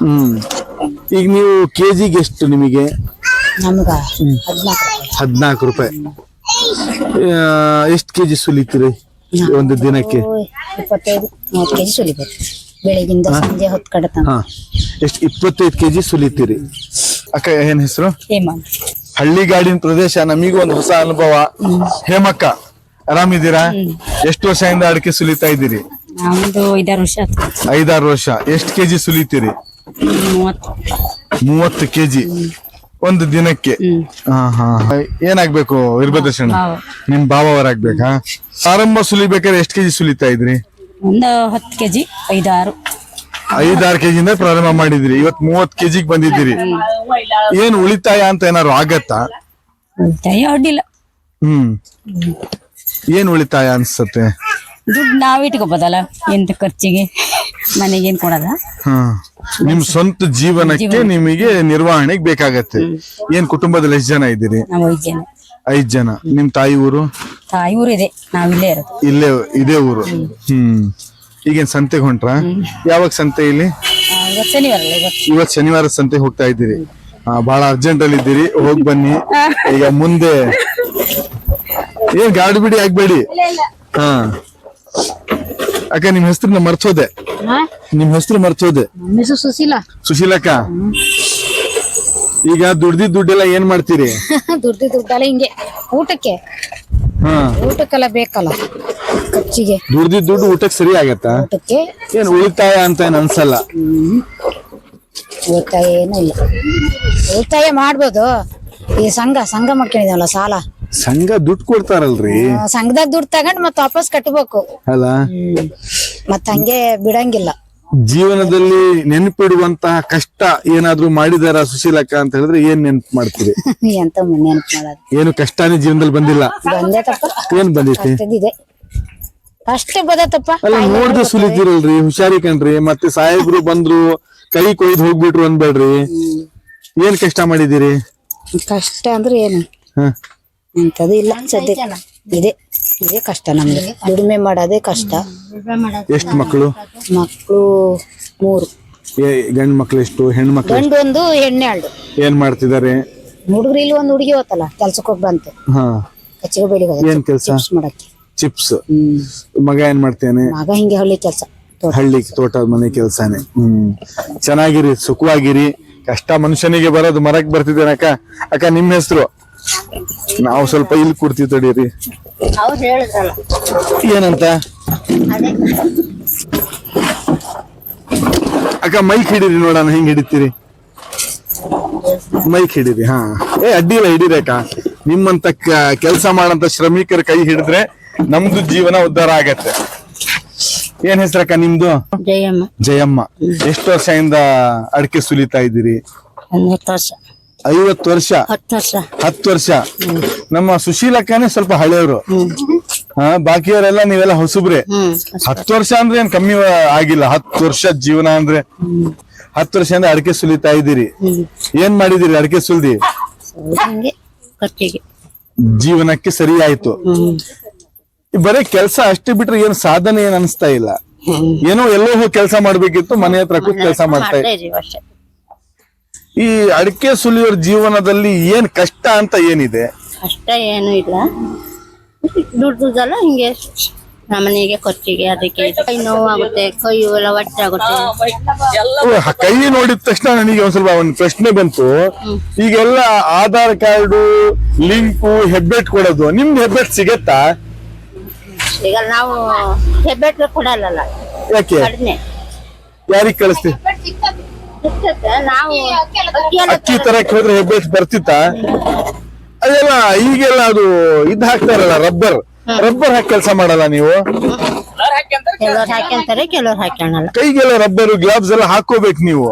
ಹ್ಮ್. ಈಗ ನೀವು ಕೆಜಿಗೆ ಎಷ್ಟು ನಿಮಗೆ? ನಮ್ಗ ಹದಿನಾಲ್ಕು ರೂಪಾಯಿ. ಹದ್ನಾಲ್ಕು ರೂಪಾಯಿ. ಎಷ್ಟು ಕೆಜಿ ಸುಲಿತೀರಿ? ಒಂದು ದಿನಕ್ಕೆ? ಇಪ್ಪತ್ತೈದು ಮೂವತ್ತು ಕೆಜಿ ಸುಲಿಬೇಕು. ಬೆಳಿಗಿಂದ ಸಂಜೆ ಹೊತ್ತು ಕಡೆ ಹಾ. ಎಷ್ಟು ಇಪ್ಪತ್ತೈದು ಕೆಜಿ ಸುಲಿತೀರಿ? ಅಕ್ಕ ಏನ್ ಹೆಸರು? ಹಳ್ಳಿ ಗಾಡಿನ ಪ್ರದೇಶ ನಮಗೂ ಒಂದು ಹೊಸ ಅನುಭವ. ಹೇಮಕ್ಕ ಆರಾಮಿದ್ದೀರಾ? ಎಷ್ಟು ವರ್ಷದಿಂದ ಅಡಿಕೆ ಸುಲಿತಾ ಇದ್ದೀರಿ? ನಮ್ದು ಐದಾರು ವರ್ಷ ಆಯ್ತು. ಐದಾರು ವರ್ಷ. ಎಷ್ಟು ಕೆಜಿ ಸುಲಿತೀರಿ? ಮೂವತ್ತು. ಮೂವತ್ತು ಕೆಜಿ. ಒಂದು ದಿನಕ್ಕೆ. ಏನಾಗ್ಬೇಕು ವೀರಭದ್ರಶಣ್ಣ ಭಾವ. ನಿಮ್ ಭಾವವರಾಗ್ಬೇಕಾ? ಆರಂಭ ಸುಲಿಬೇಕಾದ್ರೆ ಎಷ್ಟು ಕೆಜಿ ಸುಲಿತಾ ಇದ್ರಿ? ಒಂದು ಹತ್ತು ಕೆಜಿ ಐದಾರು. ಐದಾರು ಕೆಜಿಯಿಂದ ಪ್ರಾರಂಭ ಮಾಡಿದ್ರಿ. ಇವತ್ ಮೂವತ್ ಕೆಜಿಗ್ ಬಂದಿದ್ದೀರಿ. ಏನ್ ಉಳಿತಾಯ ಅಂತ ಏನಾರು ಆಗತ್ತಾ? ಉಳಿತಾಯ ಅಡ್ಡಿಲ್ಲ ಹ್ಮ್. ಏನ್ ಉಳಿತಾಯ ಅನ್ಸತ್ತೆ? ದುಡ್ಡು ನಾವ್ ಇಟ್ಕೋಬೋದಲ್ಲ? ಎಂತ ಖರ್ಚಿಗೆ? ಮನೆಗೆ ಏನ್ ಕೊಡದ ಹಾ. ನಿಮ್ ಸ್ವಂತ ಜೀವನಕ್ಕೆ ನಿಮಗೆ ನಿರ್ವಹಣೆಗೆ ಬೇಕಾಗತ್ತೆ. ಏನ್ ಕುಟುಂಬದಲ್ಲಿ ಎಷ್ಟು ಜನ ಇದ್ದೀರಿ? ನಾವು ಐದು ಜನ. ಐದ್ ಜನ. ನಿಮ್ ತಾಯಿ ಊರು? ತಾಯಿ ಊರು ಇದೆ. ನಾವ್ ಇಲ್ಲೇ ಇರೋದು. ಇಲ್ಲೇ ಇದೇ ಊರು. ಹ್ಮ್. ಈಗೇನ್ ಸಂತೆಗೆ ಹೊಂಟ್ರ? ಯಾವಾಗ ಸಂತೆ ಇಲ್ಲಿ? ಆ, ಇವತ್ತು ಶನಿವಾರ ಅಲ್ಲ ಇವತ್ತು. ಇವತ್ ಶನಿವಾರ ಸಂತೆ ಹೋಗ್ತಾ ಇದ್ದೀರಿ. ಆ, ಬಹಳ ಅರ್ಜೆಂಟ್ ಅಲ್ಲಿ ಇದ್ದೀರಿ. ಹೋಗ್ ಬನ್ನಿ. ಈಗ ಮುಂದೆ ಏನ್ ಗಾಡಿ ಬಿಡಿ ಆಗ್ಬೇಡಿ? ಹಾ. ಅಕ್ಕ ನಿಮ್ ಹೆಸರನ್ನ ಮರ್ತೋದೆ ನಿಮ್ ಹೆಸರು ಮರ್ತೋದೆ ಹೆಸರು ಸುಶೀಲ. ಸುಶೀಲಕ್ಕ? ಈಗ ದುಡ್ದಿದ್ ದುಡ್ಡೆಲ್ಲ ಏನ್ ಮಾಡ್ತೀರಿ? (laughs) ದುಡ್ದಿದ್ ದುಡ್ಡೆಲ್ಲ ಹಿಂಗೆ. ಊಟಕ್ಕೆ. ಹಾ. ಊಟಕ್ಕೆಲ್ಲ ಬೇಕಲ್ಲ. ಖರ್ಚಿಗೆ ದುಡ್ದಿದ್ ದುಡ್ಡು ಊಟಕ್ಕೆ ಸರಿ ಆಗತ್ತಾ? ಊಟಕ್ಕೆ. ಏನ್ ಉಳಿತಾಯ ಅಂತ ಏನ್ ಅನ್ಸಲ್ಲ? ಉಳಿತಾಯ ಏನೂ ಇಲ್ಲ. ಉಳಿತಾಯ ಮಾಡ್ಬೋದು. ಈ ಸಂಘ ಸಂಘ ಮಾಡ್ಕೊಂಡಿದ್ದಾವಲ್ಲ ಸಾಲ. ಸಂಘ ದುಡ್ಡು ಕೊಡ್ತಾರಲ್ರಿ? ಸಂಘದಾಗ ದುಡ್ಡು ತಗೊಂಡ್ ಮತ್ತೆ ವಾಪಸ್ ಕಟ್ಟಬೇಕು ಅಲ್ಲ? ಮತ್ ಮತ್ತ ಹಂಗೆ ಬಿಡಂಗಿಲ್ಲ. ಜೀವನದಲ್ಲಿ ನೆನಪಿಡುವಂತಹ ಕಷ್ಟ ಏನಾದ್ರೂ ಮಾಡಿದಾರ ಸುಶೀಲಕ್ಕ ಅಂತ ಹೇಳಿದ್ರೆ ಏನ್ ನೆನ್ಪು ಮಾಡ್ತೀರಿ? (laughs) ಎಂತ ನೆನಪು ಮಾಡೋದು ಏನು ಕಷ್ಟನೇ ಜೀವನದಲ್ಲಿ ಬಂದಿಲ್ಲ? ಏನ್ ಬಂದೈತಿ ಅಷ್ಟದಿದೆ ಅಷ್ಟೇ ಬದತ್ತಪ್ಪ ಅಲ್ಲ ನೋಡ್ದೆ ಸುಲಿದಿರಲ್ರಿ ಹುಷಾರಿ ಕಣ್ರಿ ಮತ್ತೆ ಸಾಹೇಬ್ರು ಬಂದ್ರು ಕೈ ಕೊಯ್ದು ಹೋಗ್ಬಿಟ್ರು ಅನ್ಬೇಡ್ರಿ. ಏನ್ ಕಷ್ಟ ಮಾಡಿದಿರಿ ಕಷ್ಟ ಅಂದ್ರೆ ಏನು? ಹ. ಇಂಥದ್ದು ಇಲ್ಲ ಸದ್ಯ ಇದೆ ಇದೇ ಕಷ್ಟ ನಮ್ಗೆ ದುಡಿಮೆ ಮಾಡೋದೇ ಕಷ್ಟ. ಎಷ್ಟು ಮಕ್ಕಳು ಮಕ್ಕಳು ಮೂರು. ಗಂಡ್ ಮಕ್ಳು ಎಷ್ಟು? ಹೆಣ್ಣು ಮಕ್ಕಳು ಗಂಡು ಒಂದು ಎಣ್ಣೆ ಆಳು ಏನ್ ಮಾಡ್ತಿದಾರೆ ಹುಡುಗರು ಇಲ್ಲಿ ಒಂದು ಹುಡುಗಿ ಹೋತಲ್ಲ ಕೆಲ್ಸಕ್ಕೆ ಹೋಗಿ ಬಂತು. ಹಾ. ಕಚ್ಚಿಗೆ ಬೆಳಿಗ್ಗೆ ಏನ್ ಕೆಲ್ಸ? ಚಿಪ್ಸ್ ಮಾಡಕ್ಕೆ. ಚಿಪ್ಸ್. ಮಗ ಏನ್ ಮಾಡ್ತೇನೆ? ಮಗ ಹಿಂಗೆ ಹಳ್ಳಿ ಕೆಲಸ ಹಳ್ಳಿ ತೋಟ ಮನೆ ಕೆಲ್ಸಾನೆ. ಹ್ಮ್. ಚೆನ್ನಾಗಿರಿ ಸುಖವಾಗಿರಿ. ಕಷ್ಟ ಮನುಷ್ಯನಿಗೆ ಬರೋದು ಮರಕ್ ಬರ್ತಿದ್ದೇನೆ ಅಕ್ಕ. ಅಕ್ಕ ನಿಮ್ ಹೆಸರು? ನಾವು ಸ್ವಲ್ಪ ಇಲ್ಲಿ ಕೊಡ್ತೀವಿ ತಡೀರಿ ಏನಂತ? ಅಕ್ಕ ಮೈಕ್ ಹಿಡೀರಿ ನೋಡೋಣ ಹೆಂಗ್ ಹಿಡಿತೀರಿ? ಮೈಕ್ ಹಿಡೀರಿ ಹಾ. ಏ ಅಡ್ಡಿ ಇಲ್ಲ ಹಿಡೀರಿ ಅಕ್ಕ. ನಿಮ್ಮಂತ ಕೆಲಸ ಮಾಡಂತ ಶ್ರಮಿಕರ ಕೈ ಹಿಡಿದ್ರೆ ನಮ್ದು ಜೀವನ ಉದ್ಧಾರ ಆಗತ್ತೆ. ಏನ್ ಹೆಸರಕ್ಕ ನಿಮ್ದು? ಜಯಮ್ಮ. ಜಯಮ್ಮ. ಎಷ್ಟು ವರ್ಷದಿಂದ ಅಡಿಕೆ ಸುಲಿತಾ ಇದ್ದೀರಿ? ವರ್ಷ. ಐವತ್ತು ವರ್ಷ. ಹತ್ತು ವರ್ಷ. ನಮ್ಮ ಸುಶೀಲ ಸುಶೀಲಕ್ಕನೇ ಸ್ವಲ್ಪ ಹಳೆಯವರು ಹಾ ಬಾಕಿಯವರೆಲ್ಲ ನೀವೆಲ್ಲ ಹೊಸಬ್ರೆ. ಹತ್ತು ವರ್ಷ ಅಂದ್ರೆ ಏನ್ ಕಮ್ಮಿ ಆಗಿಲ್ಲ. ಹತ್ತು ವರ್ಷ ಜೀವನ ಅಂದ್ರೆ ಹತ್ತು ಅಂದ್ರೆ ಅಡಿಕೆ ಸುಲಿತಾ ಇದ್ದೀರಿ. ಏನ್ ಮಾಡಿದಿರಿ ಅಡಿಕೆ ಸುಲ್ದಿ? ಜೀವನಕ್ಕೆ ಸರಿ ಆಯ್ತು ಬರೀ ಕೆಲಸ ಅಷ್ಟೇ ಬಿಟ್ರೆ ಏನ್ ಸಾಧನೆ ಏನ್ ಅನಿಸ್ತಾ ಇಲ್ಲ. ಏನೋ ಎಲ್ಲೋ ಹೋಗಿ ಕೆಲಸ ಮಾಡ್ಬೇಕಿತ್ತು ಮನೆ ಹತ್ರ ಕೂತ್ ಕೆಲಸ ಮಾಡ್ತಾ ಇದ್ರು. ಈ ಅಡಿಕೆ ಸುಲಿಯೋರ್ ಜೀವನದಲ್ಲಿ ಏನ್ ಕಷ್ಟ ಅಂತ ಏನಿದೆ? ಕಷ್ಟ ಏನು ಇಲ್ಲ. ದುಡ್ಡುದಲ್ಲ ಹಿಂಗೆ ನಮ್ಮನೆಗೆ ಕೊಚ್ಚಿಗೆ ಅದಕ್ಕೆ ಕೈ ನೋವಾಗುತ್ತೆ ಕೈ ಎಲ್ಲ ಒಟ್ಟೆ ಆಗುತ್ತೆ ಓ, ಕೈ ನೋಡಿದ ತಕ್ಷಣ ನನಗೆ ಒಂದ್ ಸ್ವಲ್ಪ ಒಂದು ಪ್ರಶ್ನೆ ಬಂತು. ಈಗೆಲ್ಲ ಆಧಾರ್ ಕಾರ್ಡು ಲಿಂಕು ಹೆಬ್ಬೆಟ್ ಕೊಡೋದು ನಿಮ್ದು ಹೆಬ್ಬೆಟ್ ಸಿಗತ್ತಾ? ಈಗ ನಾವು ಹೆಬ್ಬೆಟ್ ಕೊಡಲ್ಲ ಯಾಕೆ? ಕಡಿಮೆ. ಯಾರಿಗ್ ಕಳಿಸ್ತೀವಿ ಅಕ್ಕಿ ತರಕ್ ಹೋದ್ರೆ ಹೆಬ್ಬೆಟ್ ಬರ್ತಿತ್ತಾ? ಅದೆಲ್ಲ ಈಗೆಲ್ಲ ಅದು ಇದ್ ಹಾಕ್ತಾರಲ್ಲ ರಬ್ಬರ್. ರಬ್ಬರ್ ಹಾಕಿ ಕೆಲಸ ಮಾಡಲ್ಲ ನೀವು? ಎಲ್ಲಾರ್ ಹಾಕ್ಯಂತಾರ ಕೆಲವ್ರು ಹಾಕ್ಯಂತಾರೆ ಕೆಲವ್ರು ಹಾಕ್ಯಣಲ್ಲ ಕೈಗೆಲ್ಲ ರಬ್ಬರ್ ಗ್ಲೌಸ್ ಎಲ್ಲ ಹಾಕೋಬೇಕು ನೀವು.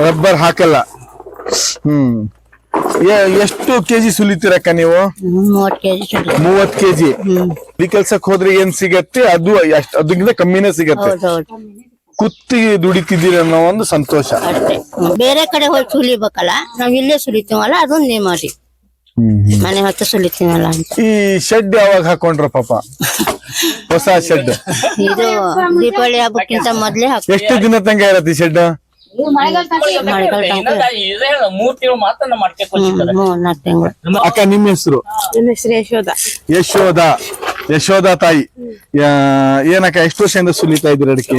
ರಬ್ಬರ್ ಹಾಕಲ್ಲ. ಹ್ಮ್. ಎಷ್ಟು ಕೆಜಿ ಸುಲಿತೀರಕ್ಕ ನೀವು? ಮೂವತ್ ಕೆಜಿ ಈ ಕೆಲ್ಸಕ್ ಹೋದ್ರೆ ಏನ್ ಸಿಗತ್ತೆ? ಅದು ಅದಕ್ಕಿಂತ ಕಮ್ಮಿನೇ ಸಿಗತ್ತೆ. ಕುತ್ತಿ ದುಡಿತಿದ್ದೀರಿ ಅನ್ನೋ ಒಂದು ಸಂತೋಷ. ಬೇರೆ ಕಡೆ ಹೋಗಿ ಸುಲಿಬೇಕಲ್ಲ ನಾವ್ ಇಲ್ಲೇ ಸುಲಿತೀವಲ್ಲ ಅದೊಂದು ನೇಮಾರಿ ಮನೆ ಹೊತ್ತು ಸುಲಿತೀವಲ್ಲ ಅಂತ. ಈ ಶೆಡ್ ಯಾವಾಗ ಹಾಕೊಂಡ್ರ ಪಾಪ? ಹೊಸ ಶೆಡ್ ಇದು ದೀಪಾವಳಿ ಹಬ್ಬಕ್ಕಿಂತ ಮೊದ್ಲೇ ಹಾಕಿ ಎಷ್ಟು ದಿನ ತಂಗ ಇರತ್ತೆ ಈ ಶೆಡ್ ಮೂರ್ ತಿಂಗಳು ಮಾತ್ರ ಮೂರ್ ನಾಲ್ಕು ತಿಂಗಳು. ಅಕ್ಕ ನಿಮ್ಮ ಹೆಸರು? ನನ್ನ ಹೆಸರು ಯಶೋಧ. ಯಶೋಧ. ಯಶೋಧ ತಾಯಿ. ಯಾ- ಏನಕ್ಕ ಎಷ್ಟು ವರ್ಷದಿಂದ ಸುಲಿತಾ ಇದ್ದೀರಿ ಅಡಿಕೆ?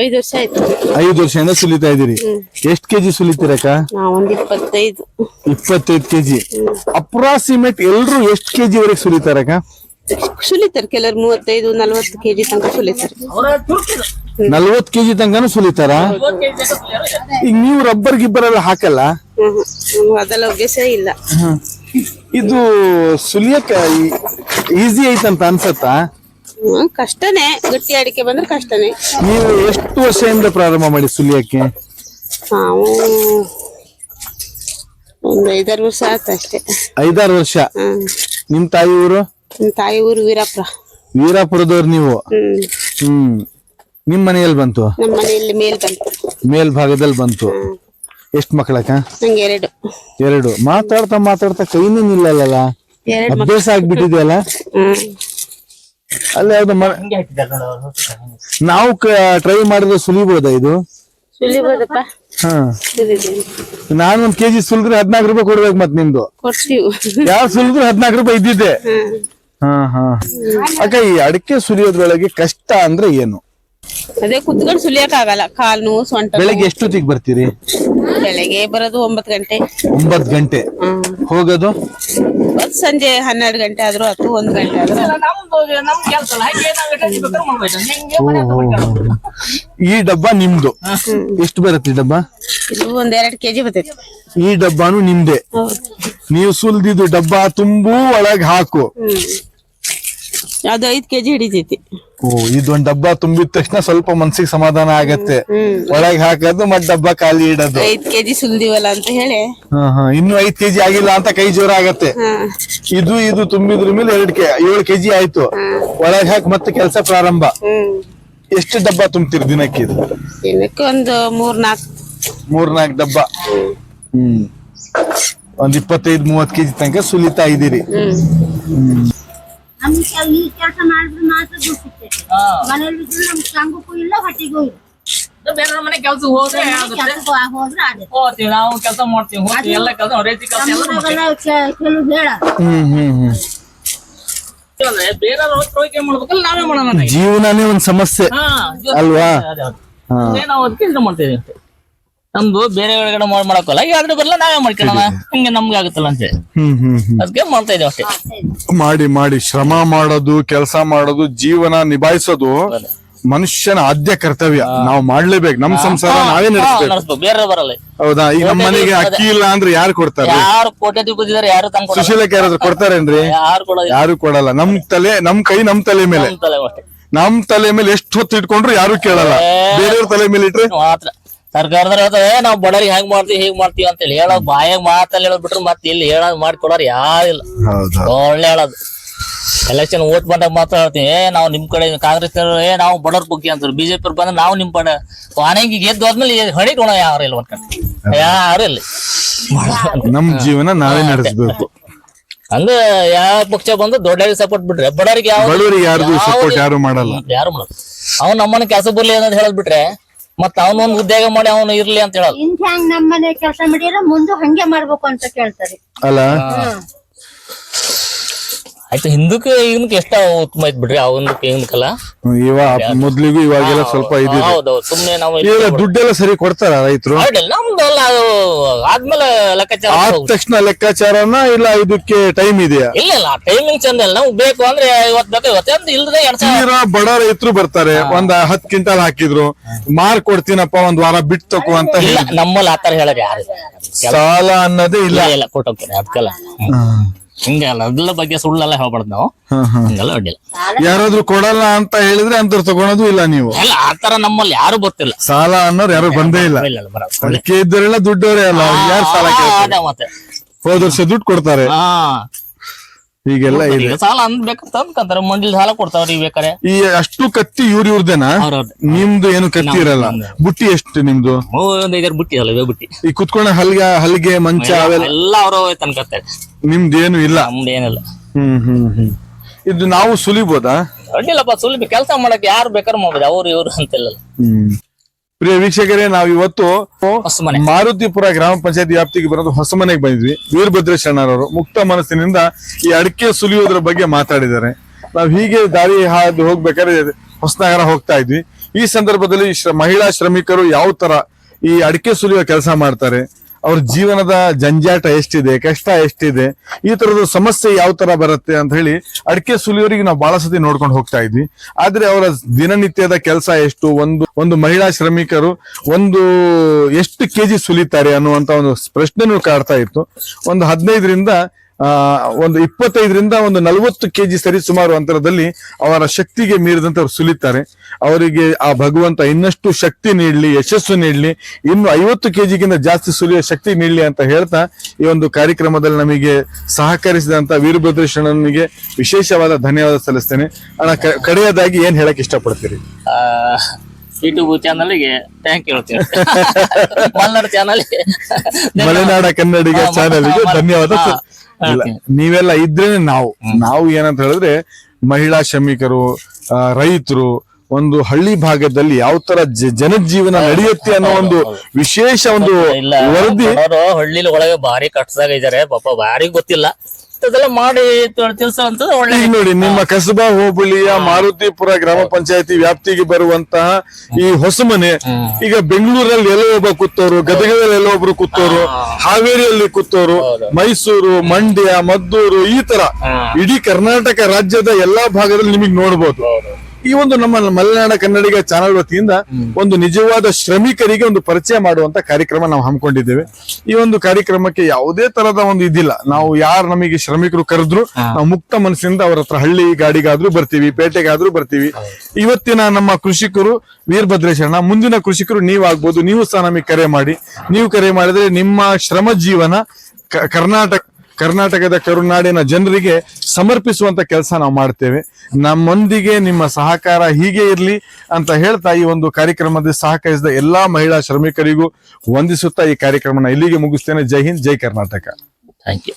ಐದು ವರ್ಷ ಆಯ್ತು. ಐದು ವರ್ಷದಿಂದ ಸುಲಿತಾ ಇದ್ದೀರಿ. ಎಷ್ಟ್ ಕೆಜಿ ಸುಲಿತೀರಕ್ಕ ಒಂದ್ ಇಪ್ಪತ್ತೈದು. ಇಪ್ಪತ್ತೈದು ಕೆಜಿ. ಅಪ್ರಾಕ್ಸಿಮೇಟ್ ಎಲ್ರು ಎಷ್ಟ್ ಕೆಜಿ ವರೆಗೆ ಸುಲಿತಾರಕ್ಕ ಸುಲಿತಾರೆ ಕೆಲವರು ಮೂವತ್ತೈದು ನಲ್ವತ್ತು ಕೆಜಿ ತನಕ ಸುಲಿತಾರೆ. ನಲ್ವತ್ ಕೆಜಿ ತನಕನು ಸುಲಿತಾರ? ಈಗ ನೀವು ರಬ್ಬರ್ ಗಿಬ್ಬರ್ ಎಲ್ಲ ಹಾಕಲ್ಲ ಅದೆಲ್ಲ ಅಭ್ಯಾಸ ಇಲ್ಲ. ಇದು ಸುಲಿಯಕ್ಕ ಈಸಿ ಐತಂತ ಅನ್ಸತ್ತಾ? ಕಷ್ಟನೇ. ಗಟ್ಟಿ ಅಡಿಕೆ ಬಂದ್ರೆ ಕಷ್ಟನೇ. ನೀವು ಎಷ್ಟು ವರ್ಷದಿಂದ ಪ್ರಾರಂಭ ಮಾಡಿ ಸುಲಿಯಕ್ಕೆ? ನಾವು ಒಂದು ಐದಾರು ವರ್ಷ ಆಯ್ತು ಅಷ್ಟೇ. ಐದಾರು ವರ್ಷ. ನಿಮ್ ತಾಯಿ ಊರು? ನಿಮ್ಮ ತಾಯಿ ಊರು ವೀರಾಪುರ. ವೀರಾಪುರದವ್ರು ನೀವು? ಹ್ಮ್. ನಿಮ್ ಮನೆಯಲ್ಲಿ ಬಂತು? ನಮ್ಮ ಮನೆಯಲ್ಲಿ ಮೇಲ್ ಬಂತು. ಮೇಲ್ಭಾಗದಲ್ಲಿ ಬಂತು. ಎಷ್ಟ್ ಮಕ್ಕಳಕ್ಕ ನಂಗೆ ಎರಡು. ಎರಡು. ಮಾತಾಡ್ತಾ ಮಾತಾಡ್ತಾ ಕೈನೂ ನಿಲ್ಲಲ್ಲ ಎರಡು ಮಕ್ಳು. ಅಭ್ಯಾಸ ಆಗ್ಬಿಟ್ಟಿದೆಯಲ್ಲ? ಹ್ಮ್ ಅಲ್ಲಿ ಯಾವ್ದು ಮ- ನಾವು ಟ್ರೈ ಮಾಡಿದ್ರೆ ಸುಲಿಬೋದ ಇದು? ಸುಲಿಬೋದಪ್ಪ? ಹಾ. ನಾನು ಒಂದ್ ಕೆಜಿ ಸುಲಿದ್ರೆ ಹದ್ನಾಲ್ಕು ರೂಪಾಯಿ ಕೊಡ್ಬೇಕು ಮತ್ ನಿಮ್ದು. ಕೊಡ್ತೀವಿ. ಯಾರು ಸುಲಿದ್ರು ಹದ್ನಾಲ್ಕು ರೂಪಾಯಿ ಇದ್ದಿದ್ದೆ. ಹ. ಹಾ ಹಾ. ಅಕ್ಕ ಈ ಅಡಿಕೆ ಸುಲಿಯೋದ್ರೊಳಗೆ ಕಷ್ಟ ಅಂದ್ರೆ ಏನು? ಅದೇ ಕುತ್ಕೊಂಡು ಸುಲಿಯಕ್ ಆಗಲ್ಲ ಕಾಲ್ ನೋವು ಸೊಂಟ ನೋವು. ಬೆಳಗ್ಗೆ ಎಷ್ಟೊತ್ತಿಗೆ ಬರ್ತೀರಿ? ಬೆಳಗ್ಗೆ ಬರೋದು ಒಂಬತ್ತು ಗಂಟೆ. ಒಂಬತ್ ಗಂಟೆ. ಹೋಗೋದು? ಸಂಜೆ ಹನ್ನೆರಡು ಗಂಟೆ ಆದ್ರೂ ಅಥವಾ ಒಂದ್ ಗಂಟೆ ಆದ್ರೂ ಆತು. ನಮ್ದು ನಮ್ ಕೆಲಸ ಅಲ್ಲ ಹಾಗೆ ನಾವ್ ಎಷ್ಟ್ ಬೇಕಾದ್ರೂ ಮಾಡ್ಬೋದು. ನಿಂಗೆ ಮನೆ ಹತ್ರ ಮಾಡ್ಕೊಳ್ಳೋದು. ಈ ಡಬ್ಬ ನಿಮ್ದು? ಎಷ್ಟು ಬರುತ್ತೆ ಈ ಡಬ್ಬ? ಇದು ಒಂದ್ ಎರಡ್ ಕೆಜಿ ಬರ್ತೈತಿ. ಈ ಡಬ್ಬಾನು ನಿಮ್ದೆ? ನೀವು ಸುಲ್ದಿದ್ದು ಡಬ್ಬ ತುಂಬೂ ಒಳಗ್ ಹಾಕು. ಹ್ಮ್. ಅದು ಐದ್ ಕೆಜಿ ಹಿಡಿತೈತಿ. ಇದೊಂದ್ ಡಬ್ಬ ತುಂಬಿದ ತಕ್ಷಣ ಸ್ವಲ್ಪ ಮನ್ಸಿಗೆ ಸಮಾಧಾನ ಆಗತ್ತೆ. ಒಳಗೆ ಹಾಕೋದು ಮತ್ ಡಬ್ಬ ಖಾಲಿ ಇಡೋದು. ಐದ್ ಕೆಜಿ ಸುಲ್ದಿವಲ್ಲ ಅಂತ ಹೇಳಿ. ಇನ್ನು ಐದ್ ಕೆಜಿ ಆಗಿಲ್ಲ ಅಂತ ಕೈ ಜೋರ ಆಗತ್ತೆ. ಇದು ಇದು ತುಂಬಿದ್ರ ಮೇಲೆ ಎರಡ್ ಕೆ ಏಳು ಕೆಜಿ ಆಯ್ತು. ಒಳಗ್ ಹಾಕಿ ಮತ್ತೆ ಕೆಲಸ ಪ್ರಾರಂಭ. ಎಷ್ಟು ಡಬ್ಬ ತುಂಬ್ತೀರಿ ದಿನಕ್ಕೆ ಇದು? ದಿನಕ್ಕೆ ಒಂದು ಮೂರ್ ಮೂರ್ನಾಕ್ ಮೂರ್ ನಾಲ್ಕು ಡಬ್ಬ. ಹ್ಮ್. ಒಂದ್ ಇಪ್ಪತ್ತೈದು ಮೂವತ್ ಕೆಜಿ ತನಕ ಸುಲಿತಾ ಇದೀರಿ ಹ್ಮ್. ನಮ್ಗೆ ಈ ಕೆಲಸ ಮಾಡಿದ್ರೆ ಮಾತ್ರ ದುಡ್ಡು ಸಿಗ್ತೈತೆ ಮನೇಲಿ ಇದ್ರೆ ನಮ್ಗೆ ಸಂಘಕ್ಕೂ ಇಲ್ಲ ಹೊಟ್ಟಿಗೂ ಇಲ್ಲ ಬೇರೆ ಮನೆ ಕೆಲಸ ಹೋದ್ರೆ ಆಗುತ್ತೆ ಕೆಲ್ಸಕ್ಕೂ ಆ- ಹೋದ್ರೆ ಆಗುತ್ತೆ ಹೋಗ್ತೀವಿ ನಾವು ಕೆಲಸ ಮಾಡ್ತೀವಿ ಹೋಗ್ತೀವಿ ಎಲ್ಲ ಕೆಲಸ ರೈತ ಕೆಲಸ ಎಲ್ಲ ಮಾಡ್ತೀವಿ. ನಮ್ಮೂರಾಗೆಲ್ಲ ಕೆ- ಕೆಲವು ಹೇಳ ಹ್ಮ್ ಹ್ಮ್ ಹ್ಮ್ ಅಂದ್ರೆ ಬೇರೆ ಹೋಗಿ ಮಾಡ್ಬೇಕಲ್ಲ ನಾವೇ ಮಾಡೋಣ ನನಗೆ. ಜೀವನನೇ ಒಂದ್ ಸಮಸ್ಯೆ ಹಾ, ಅಲ್ವಾ? ಹಾ. ನಾವು ಅದಕ್ಕೆ ಇದು ಮಾಡ್ತೀವಿ ಅಷ್ಟೇ. ನಮ್ದು ಬೇರೆ ಒಳಗಡೆ ಮಾಡ್ ಮಾಡಕ್ಕಲ್ಲ. ಅದ್ರ ಬರಲ್ಲ ನಾವೇ ಮಾಡ್ಕೊಳ್ಳೋಣ ಹಂಗೆ ನಮ್ಗೆ ಆಗುತ್ತಲ್ಲ ಅಂತ ಹ್ಮ್ ಹ್ಮ್ ಹ್ಮ್. ಅದಕ್ಕೆ ಮಾಡ್ತಾ ಇದ್ದೇವೆ ಅಷ್ಟೇ. ಮಾಡಿ ಮಾಡಿ ಶ್ರಮ ಮಾಡೋದು ಕೆಲಸ ಮಾಡೋದು ಜೀವನ ನಿಭಾಯಿಸೋದು ಮನುಷ್ಯನ ಆದ್ಯ ಕರ್ತವ್ಯ. ನಾವು ಮಾಡ್ಲೇಬೇಕು. ನಮ್ ಸಂಸಾರ ನಾವೇ ನಡೆಸ್ಬೇಕು. ನಡೆಸ್ಬೇಕು. ಬೇರೆ ಬರಲ್ಲ. ಹೌದಾ? ಈಗ ನಮ್ಮ ಮನೆಗೆ ಅಕ್ಕಿ ಇಲ್ಲ ಅಂದ್ರೆ ಯಾರು ಕೊಡ್ತಾರೆ? ಯಾರು ಕೋಟೆ ಬಂದಿದ್ದಾರೆ ಯಾರು ತಂದು ಕೊಡಲ್ಲ. ಸುಶೀಲಕ್ಕೆ ಯಾರಾದ್ರೂ ಕೊಡ್ತಾರೇನ್ರಿ ಯಾರು ಕೊಡಲ್ಲ. ನಮ್ ತಲೆ ನಮ್ ಕೈ ನಮ್ ತಲೆ ಮೇಲೆ. ನಮ್ ತಲೆ ಅಷ್ಟೇ ನಮ್ ತಲೆ ಮೇಲೆ ಎಷ್ಟು ಹೊತ್ತು ಇಟ್ಕೊಂಡ್ರು ಯಾರು ಕೇಳಲ್ಲ. ಬೇರೆಯವ್ರ ತಲೆ ಮೇಲೆ ಇಟ್ರೆ? ಮಾತ್ರ. ಸರ್ಕಾರದವ್ರು ಹೇಳ್ತಾರೆ ನಾವು ಬಡವರಿಗೆ ಹೆಂಗ್ ಮಾಡ್ತೀವಿ ಹೇಗ್ ಮಾಡ್ತೀವಿ ಅಂತ ಹೇಳಿ ಹೇಳೋ ಬಾಯಾಗ ಮಾತಲ್ಲಿ ಹೇಳೋದ್ ಬಿಟ್ರೆ ಮತ್ತೆ ಇಲ್ಲಿ ಹೇಳೋದ್ ಮಾಡ್ಕೊಡೋರು ಯಾರಿಲ್ಲ ಹೌದು. ಒಳ್ಳೆ ಹೇಳೋದು. ಎಲೆಕ್ಷನ್ ಓಟ್ ಬಂದಾಗ ಮಾತ್ರ ಹೇಳ್ತೀವಿ ಏ ನಾವು ನಿಮ್ ಕಡೆ ಕಾಂಗ್ರೆಸ್ ಏ ನಾವು ಬಡವ್ರ ಬುಕ್ಕಿ ಅಂತಾರೆ ಬಿಜೆಪಿ ಬಂದ್ರೆ ನಾವು ನಿಮ್ ಪಡ. ಆನೆಂಗಿ ಗೆದ್ದು ಹೋದ್ಮೇಲೆ ಹೊಣೆ ಕೊಡೋ ಯಾರು ಇಲ್ಲ ಒಟ್ಟ ಯಾರು ಇಲ್ಲ. ನಮ್ ಜೀವನ ನಾವೇ ನಡೆಸಬೇಕು. ಹಂಗ ಯಾವ ಪಕ್ಷ ಬಂದು ದೊಡ್ಡವರಿಗೆ ಸಪೋರ್ಟ್ ಬಿಟ್ರೆ ಬಡವರಿಗೆ ಯಾವ ಬಡವರಿಗೆ ಯಾರ್ದು ಸಪೋರ್ಟ್ ಯಾರು ಮಾಡಲ್ಲ. ಯಾರು ಮಾಡಲ್ಲ. ಅವ್ನು ನಮ್ಮನ್ನ ಕೆಲಸ ಬರ್ಲಿ ಅಂತ ಹೇಳದ್ ಬಿಟ್ರೆ ಮತ್ತ ಅವನೊಂದು ಉದ್ಯೋಗ ಮಾಡಿ ಅವನು ಇರ್ಲಿ ಅಂತ ಹೇಳಿ ನಮ್ಮನೆ ಹಂಗ್ ಕೆಲಸ ಮಾಡಿದ್ರೆ ಮುಂದೆ ಹಂಗೆ ಮಾಡ್ಬೇಕು ಅಂತ ಕೇಳ್ತಾರೆ. ಅಲ್ಲ? ಆಯ್ತು ಹಿಂದಕ್ಕೆ ಈಗ ಎಷ್ಟ ಉತ್ತಮ ಐತ್ ಬಿಡ್ರಿ ಅವನಕ್ಕೆ ಈಗಿನಕಲ್ಲ ಇವಾಗ ಮೊದ್ಲಿಗೂ ಇವಾಗೆಲ್ಲ ಸ್ವಲ್ಪ ಇದಿದೆ ಹೌದೌದು ಸುಮ್ನೆ ನಾವು ದುಡ್ಡೆಲ್ಲ ಸರಿ ಕೊಡ್ತಾರ ರೈತರು? ನಮ್ದು ಅಲ್ಲ ಅದು ಆದ್ಮೇಲೆ ಲೆಕ್ಕಾಚಾರ ಆದ. ತಕ್ಷಣ ಲೆಕ್ಕಾಚಾರನ ಇಲ್ಲ ಇದಕ್ಕೆ ಟೈಮ್ ಇದೆಯಾ? ಇಲ್ಲ ಇಲ್ಲ ಟೈಮಿಂಗ್ ಚಂದ ಇಲ್ಲ. ನಾವು ಬೇಕು ಅಂದ್ರೆ ಇವತ್ತು ಬೇಕು ಅಂತ ಇಲ್ದ್ರೆ ಎರಡ್ ಸಾವಿರ. ಬಡ ರೈತರು ಬರ್ತಾರೆ. ಒಂದ್ ಹತ್ ಕ್ವಿಂಟಲ್ ಹಾಕಿದ್ರು. ಮಾರ್ ಕೊಡ್ತೀನಪ್ಪ ಒಂದ್ ವಾರ ಬಿಟ್ಟು ತಕೋ ಅಂತ ಇಲ್ಲ ಹೇಳಿ. ನಮ್ಮಲ್ಲಿ ಆತರ ಹೇಳೋದು ಯಾರು? ಸಾಲ ಅನ್ನೋದೇ ಇಲ್ಲ. ಇಲ್ಲ ಇಲ್ಲ ಕೊಟ್ಟೋಗ್ತಾರೆ ಅದಕ್ಕೆಲ್ಲ ಹಿಂಗೆಲ್ಲ ಅದ್ರ ಬಗ್ಗೆ ಸುಳ್ಳೆಲ್ಲ ಹೇಳ್ಬಾರ್ದು ನಾವು. ಹಿಂಗೆಲ್ಲ ಅಡ್ಡಿಲ್ಲ. ಯಾರಾದ್ರೂ ಕೊಡಲ್ಲ ಅಂತ ಹೇಳಿದ್ರೆ ಅಂತವ್ರು ತಗೊಳೋದು ಇಲ್ಲ ನೀವು. ಇಲ್ಲ ಆತರ ನಮ್ಮಲ್ಲಿ ಯಾರು ಗೊತ್ತಿಲ್ಲ. ಸಾಲ ಅನ್ನೋರು ಯಾರು ಬಂದೇ ಇಲ್ಲ. ಇಲ್ಲ ಇಲ್ಲ ಇದ್ದರೆಲ್ಲ ಅದಕ್ಕೆ ಇದ್ದವರೆಲ್ಲ ದುಡ್ಡವರೇ ಅಲ್ಲ ಯಾರು ಸಾಲ ಕೇಳ್ತಾರೆ? ಮತ್ತೆ. ಹೋದ ವರ್ಷ ದುಡ್ಡು ಕೊಡ್ತಾರೆ. ಹಾ. ಈಗೆಲ್ಲ ಇದೆ. ಈಗ ಸಾಲ ಅನ್ಬೇಕಂತ ಅನ್ಕಂತಾರೆ. ಮಂಡಿಲ್ ಸಾಲ ಕೊಡ್ತಾವ್ರಿ ಬೇಕಾರೆ. ಈ ಅಷ್ಟು ಕತ್ತಿ ಇವ್ರ ಇವ್ರದೇನಾ? ನಿಮ್ದು ಏನು ಕತ್ತಿ ಇರಲ್ಲ. ಬುಟ್ಟಿ ಎಷ್ಟು ನಿಮ್ದು? ಬುಟ್ಟಿ ಐದಾರು ಬಿಟ್ಟಿ ಅಲ್ಲ ಬುಟ್ಟಿ ಬಿಟ್ಟಿ. ಈ ಕುತ್ಕೊಂಡ ಹಲ್ಗೆ ಹಲ್ಗೆ ಮಂಚ ಅವೆಲ್ಲ ಎಲ್ಲ ಅವ್ರ ತನ್ಕತ್ತಾರೆ ನಿಮ್ದೇನು ಇಲ್ಲ? ನಮ್ದು ಏನಿಲ್ಲ. ಹ್ಮ್ ಹ್ಮ್ ಹ್ಮ್. ಇದು ನಾವು ಸುಲಿಬೋದಾ? ಅಡ್ಡಿಲ್ಲಪ್ಪ ಸುಲಭ ಕೆಲಸ ಮಾಡಕ್ ಯಾರು ಬೇಕಾದ್ರೆ ಮಾಡ್ಬೋದು. ಅವ್ರು ಇವ್ರು ಅಂತಿಲ್ಲ ಹ್ಮ್. ಪ್ರಿಯ ವೀಕ್ಷಕರೇ ನಾವು ಇವತ್ತು ಮಾರುತಿಪುರ ಗ್ರಾಮ ಪಂಚಾಯತ್ ವ್ಯಾಪ್ತಿಗೆ ಬರೋದು ಹೊಸ ಮನೆಗೆ ಬಂದಿದ್ವಿ. ವೀರಭದ್ರೇಶ್ ಅಣ್ಣರವರು ಮುಕ್ತ ಮನಸ್ಸಿನಿಂದ ಈ ಅಡಿಕೆ ಸುಲಿಯೋದ್ರ ಬಗ್ಗೆ ಮಾತಾಡಿದ್ದಾರೆ. ನಾವ್ ಹೀಗೆ ದಾರಿ ಹಾದು ಹೋಗ್ಬೇಕಾದ್ರೆ ಹೊಸನಗರ ಹೋಗ್ತಾ ಇದ್ವಿ. ಈ ಸಂದರ್ಭದಲ್ಲಿ ಮಹಿಳಾ ಶ್ರಮಿಕರು ಯಾವ ತರ ಈ ಅಡಿಕೆ ಸುಲಿಯುವ ಕೆಲಸ ಮಾಡ್ತಾರೆ? ಅವ್ರ ಜೀವನದ ಜಂಜಾಟ ಎಷ್ಟಿದೆ, ಕಷ್ಟ ಎಷ್ಟಿದೆ, ಈ ತರದ ಸಮಸ್ಯೆ ಯಾವ ತರ ಬರುತ್ತೆ ಅಂತ ಹೇಳಿ ಅಡಿಕೆ ಸುಲಿಯೋರಿಗೆ ನಾವು ಬಹಳ ಸತಿ ನೋಡ್ಕೊಂಡು ಹೋಗ್ತಾ ಇದ್ವಿ. ಆದ್ರೆ ಅವರ ದಿನನಿತ್ಯದ ಕೆಲಸ ಎಷ್ಟು? ಒಂದು ಒಂದು ಮಹಿಳಾ ಶ್ರಮಿಕರು ಒಂದು ಎಷ್ಟು ಕೆಜಿ ಸುಲಿತಾರೆ ಅನ್ನುವಂತ ಒಂದು ಪ್ರಶ್ನೆನೂ ಕಾಡ್ತಾ ಇತ್ತು. ಒಂದು ಹದಿನೈದರಿಂದ ಒಂದು ಇಪ್ಪತ್ತೈದರಿಂದ ಒಂದು ನಲವತ್ತು ಕೆಜಿ ಸರಿ ಸುಮಾರು ಅಂತರದಲ್ಲಿ ಅವರ ಶಕ್ತಿಗೆ ಮೀರಿದಂತೆ ಅವರು ಸುಲಿತಾರೆ. ಅವರಿಗೆ ಆ ಭಗವಂತ ಇನ್ನಷ್ಟು ಶಕ್ತಿ ನೀಡಲಿ ಯಶಸ್ಸು ನೀಡಲಿ ಇನ್ನು ಐವತ್ತು ಕೆಜಿಗಿಂತ ಜಾಸ್ತಿ ಸುಲಿಯ ಶಕ್ತಿ ನೀಡಲಿ ಅಂತ ಹೇಳ್ತಾ ಈ ಒಂದು ಕಾರ್ಯಕ್ರಮದಲ್ಲಿ ನಮಗೆ ಸಹಕರಿಸಿದಂತ ವೀರಭದ್ರೇಶ್ವರನಿಗೆ ವಿಶೇಷವಾದ ಧನ್ಯವಾದ ಸಲ್ಲಿಸ್ತೇನೆ. ಅಣ್ಣ ಕಡೆಯದಾಗಿ ಏನ್ ಹೇಳಕ್ ಇಷ್ಟಪಡ್ತೀರಿ? ಯೂಟ್ಯೂಬ್ ಚಾನಲ್ಗೆ ಥ್ಯಾಂಕ್ ಯು ಹೇಳ್ತೀನಿ. (laughs) ಮಲ್ನಾಡು ಚಾನಲ್ಗೆ ಮಲೆನಾಡ ಕನ್ನಡಿಗ ಚಾನೆಲ್ಗೆ ಧನ್ಯವಾದ. ನೀವೆಲ್ಲ ಇದ್ರೇನೆ ನಾವು. ನಾವು ಏನಂತ ಹೇಳಿದ್ರೆ ಮಹಿಳಾ ಶ್ರಮಿಕರು ರೈತರು ಒಂದು ಹಳ್ಳಿ ಭಾಗದಲ್ಲಿ ಯಾವ ತರ ಜನಜೀವನ ನಡೆಯುತ್ತೆ ಅನ್ನೋ ಒಂದು ವಿಶೇಷ ಒಂದು ವರದಿ. ಹಳ್ಳಿ ಒಳಗೆ ಭಾರಿ ಕಟ್ಸಾಗ ಇದಾರೆ ಪಾಪ ಭಾರಿ ಗೊತ್ತಿಲ್ಲ. ಅದೆಲ್ಲ ಮಾಡಿ ತಿಳಿಸುವಂತದ್ದು ಒಳ್ಳೆ ಈಗ ನೋಡಿ ನಿಮ್ಮ ಕಸಬಾ ಹೋಬಳಿಯ ಮಾರುತಿಪುರ ಗ್ರಾಮ ಪಂಚಾಯತಿ ವ್ಯಾಪ್ತಿಗೆ ಬರುವಂತಹ ಈ ಹೊಸಮನೆ ಈಗ ಬೆಂಗಳೂರಲ್ಲಿ ಎಲ್ಲೋ ಒಬ್ಬ ಕೂತೋರು ಗದಗದಲ್ಲಿ ಎಲ್ಲೋ ಒಬ್ರು ಕೂತೋರು ಹಾವೇರಿಯಲ್ಲಿ ಕೂತೋರು ಮೈಸೂರು ಮಂಡ್ಯ ಮದ್ದೂರು ಈ ತರ ಇಡೀ ಕರ್ನಾಟಕ ರಾಜ್ಯದ ಎಲ್ಲಾ ಭಾಗದಲ್ಲಿ ನಿಮಗೆ ನೋಡಬಹುದು ಈ ಒಂದು ನಮ್ಮ ಮಲೆನಾಡ ಕನ್ನಡಿಗ ಚಾನಲ್ ವತಿಯಿಂದ ಒಂದು ನಿಜವಾದ ಶ್ರಮಿಕರಿಗೆ ಒಂದು ಪರಿಚಯ ಮಾಡುವಂತ ಕಾರ್ಯಕ್ರಮ ನಾವು ಹಮ್ಮಿಕೊಂಡಿದ್ದೇವೆ. ಈ ಒಂದು ಕಾರ್ಯಕ್ರಮಕ್ಕೆ ಯಾವುದೇ ತರದ ಒಂದು ಇದಿಲ್ಲ. ನಾವು ಯಾರು ನಮಗೆ ಶ್ರಮಿಕರು ಕರೆದ್ರು ನಾವು ಮುಕ್ತ ಮನಸ್ಸಿಂದ ಅವರ ಹತ್ರ ಹಳ್ಳಿ ಗಾಡಿಗಾದ್ರೂ ಬರ್ತೀವಿ ಪೇಟೆಗಾದ್ರೂ ಬರ್ತೀವಿ. ಇವತ್ತಿನ ನಮ್ಮ ಕೃಷಿಕರು ವೀರಭದ್ರೇಶಣ್ಣ ಮುಂದಿನ ಕೃಷಿಕರು ನೀವಾಗ್ಬೋದು ನೀವು ಸಹ ನಮಗೆ ಕರೆ ಮಾಡಿ. ನೀವು ಕರೆ ಮಾಡಿದ್ರೆ ನಿಮ್ಮ ಶ್ರಮ ಜೀವನ ಕರ್ನಾಟಕ ಕರ್ನಾಟಕದ ಕರುನಾಡಿನ ಜನರಿಗೆ ಸಮರ್ಪಿಸುವಂತ ಕೆಲಸ ನಾವು ಮಾಡ್ತೇವೆ. ನಮ್ಮೊಂದಿಗೆ ನಿಮ್ಮ ಸಹಕಾರ ಹೀಗೆ ಇರಲಿ ಅಂತ ಹೇಳ್ತಾ ಈ ಒಂದು ಕಾರ್ಯಕ್ರಮದಲ್ಲಿ ಸಹಕರಿಸಿದ ಎಲ್ಲಾ ಮಹಿಳಾ ಶ್ರಮಿಕರಿಗೂ ವಂದಿಸುತ್ತಾ ಈ ಕಾರ್ಯಕ್ರಮನ ಇಲ್ಲಿಗೆ ಮುಗಿಸ್ತೇನೆ. ಜೈ ಹಿಂದ್, ಜೈ ಕರ್ನಾಟಕ. Thank you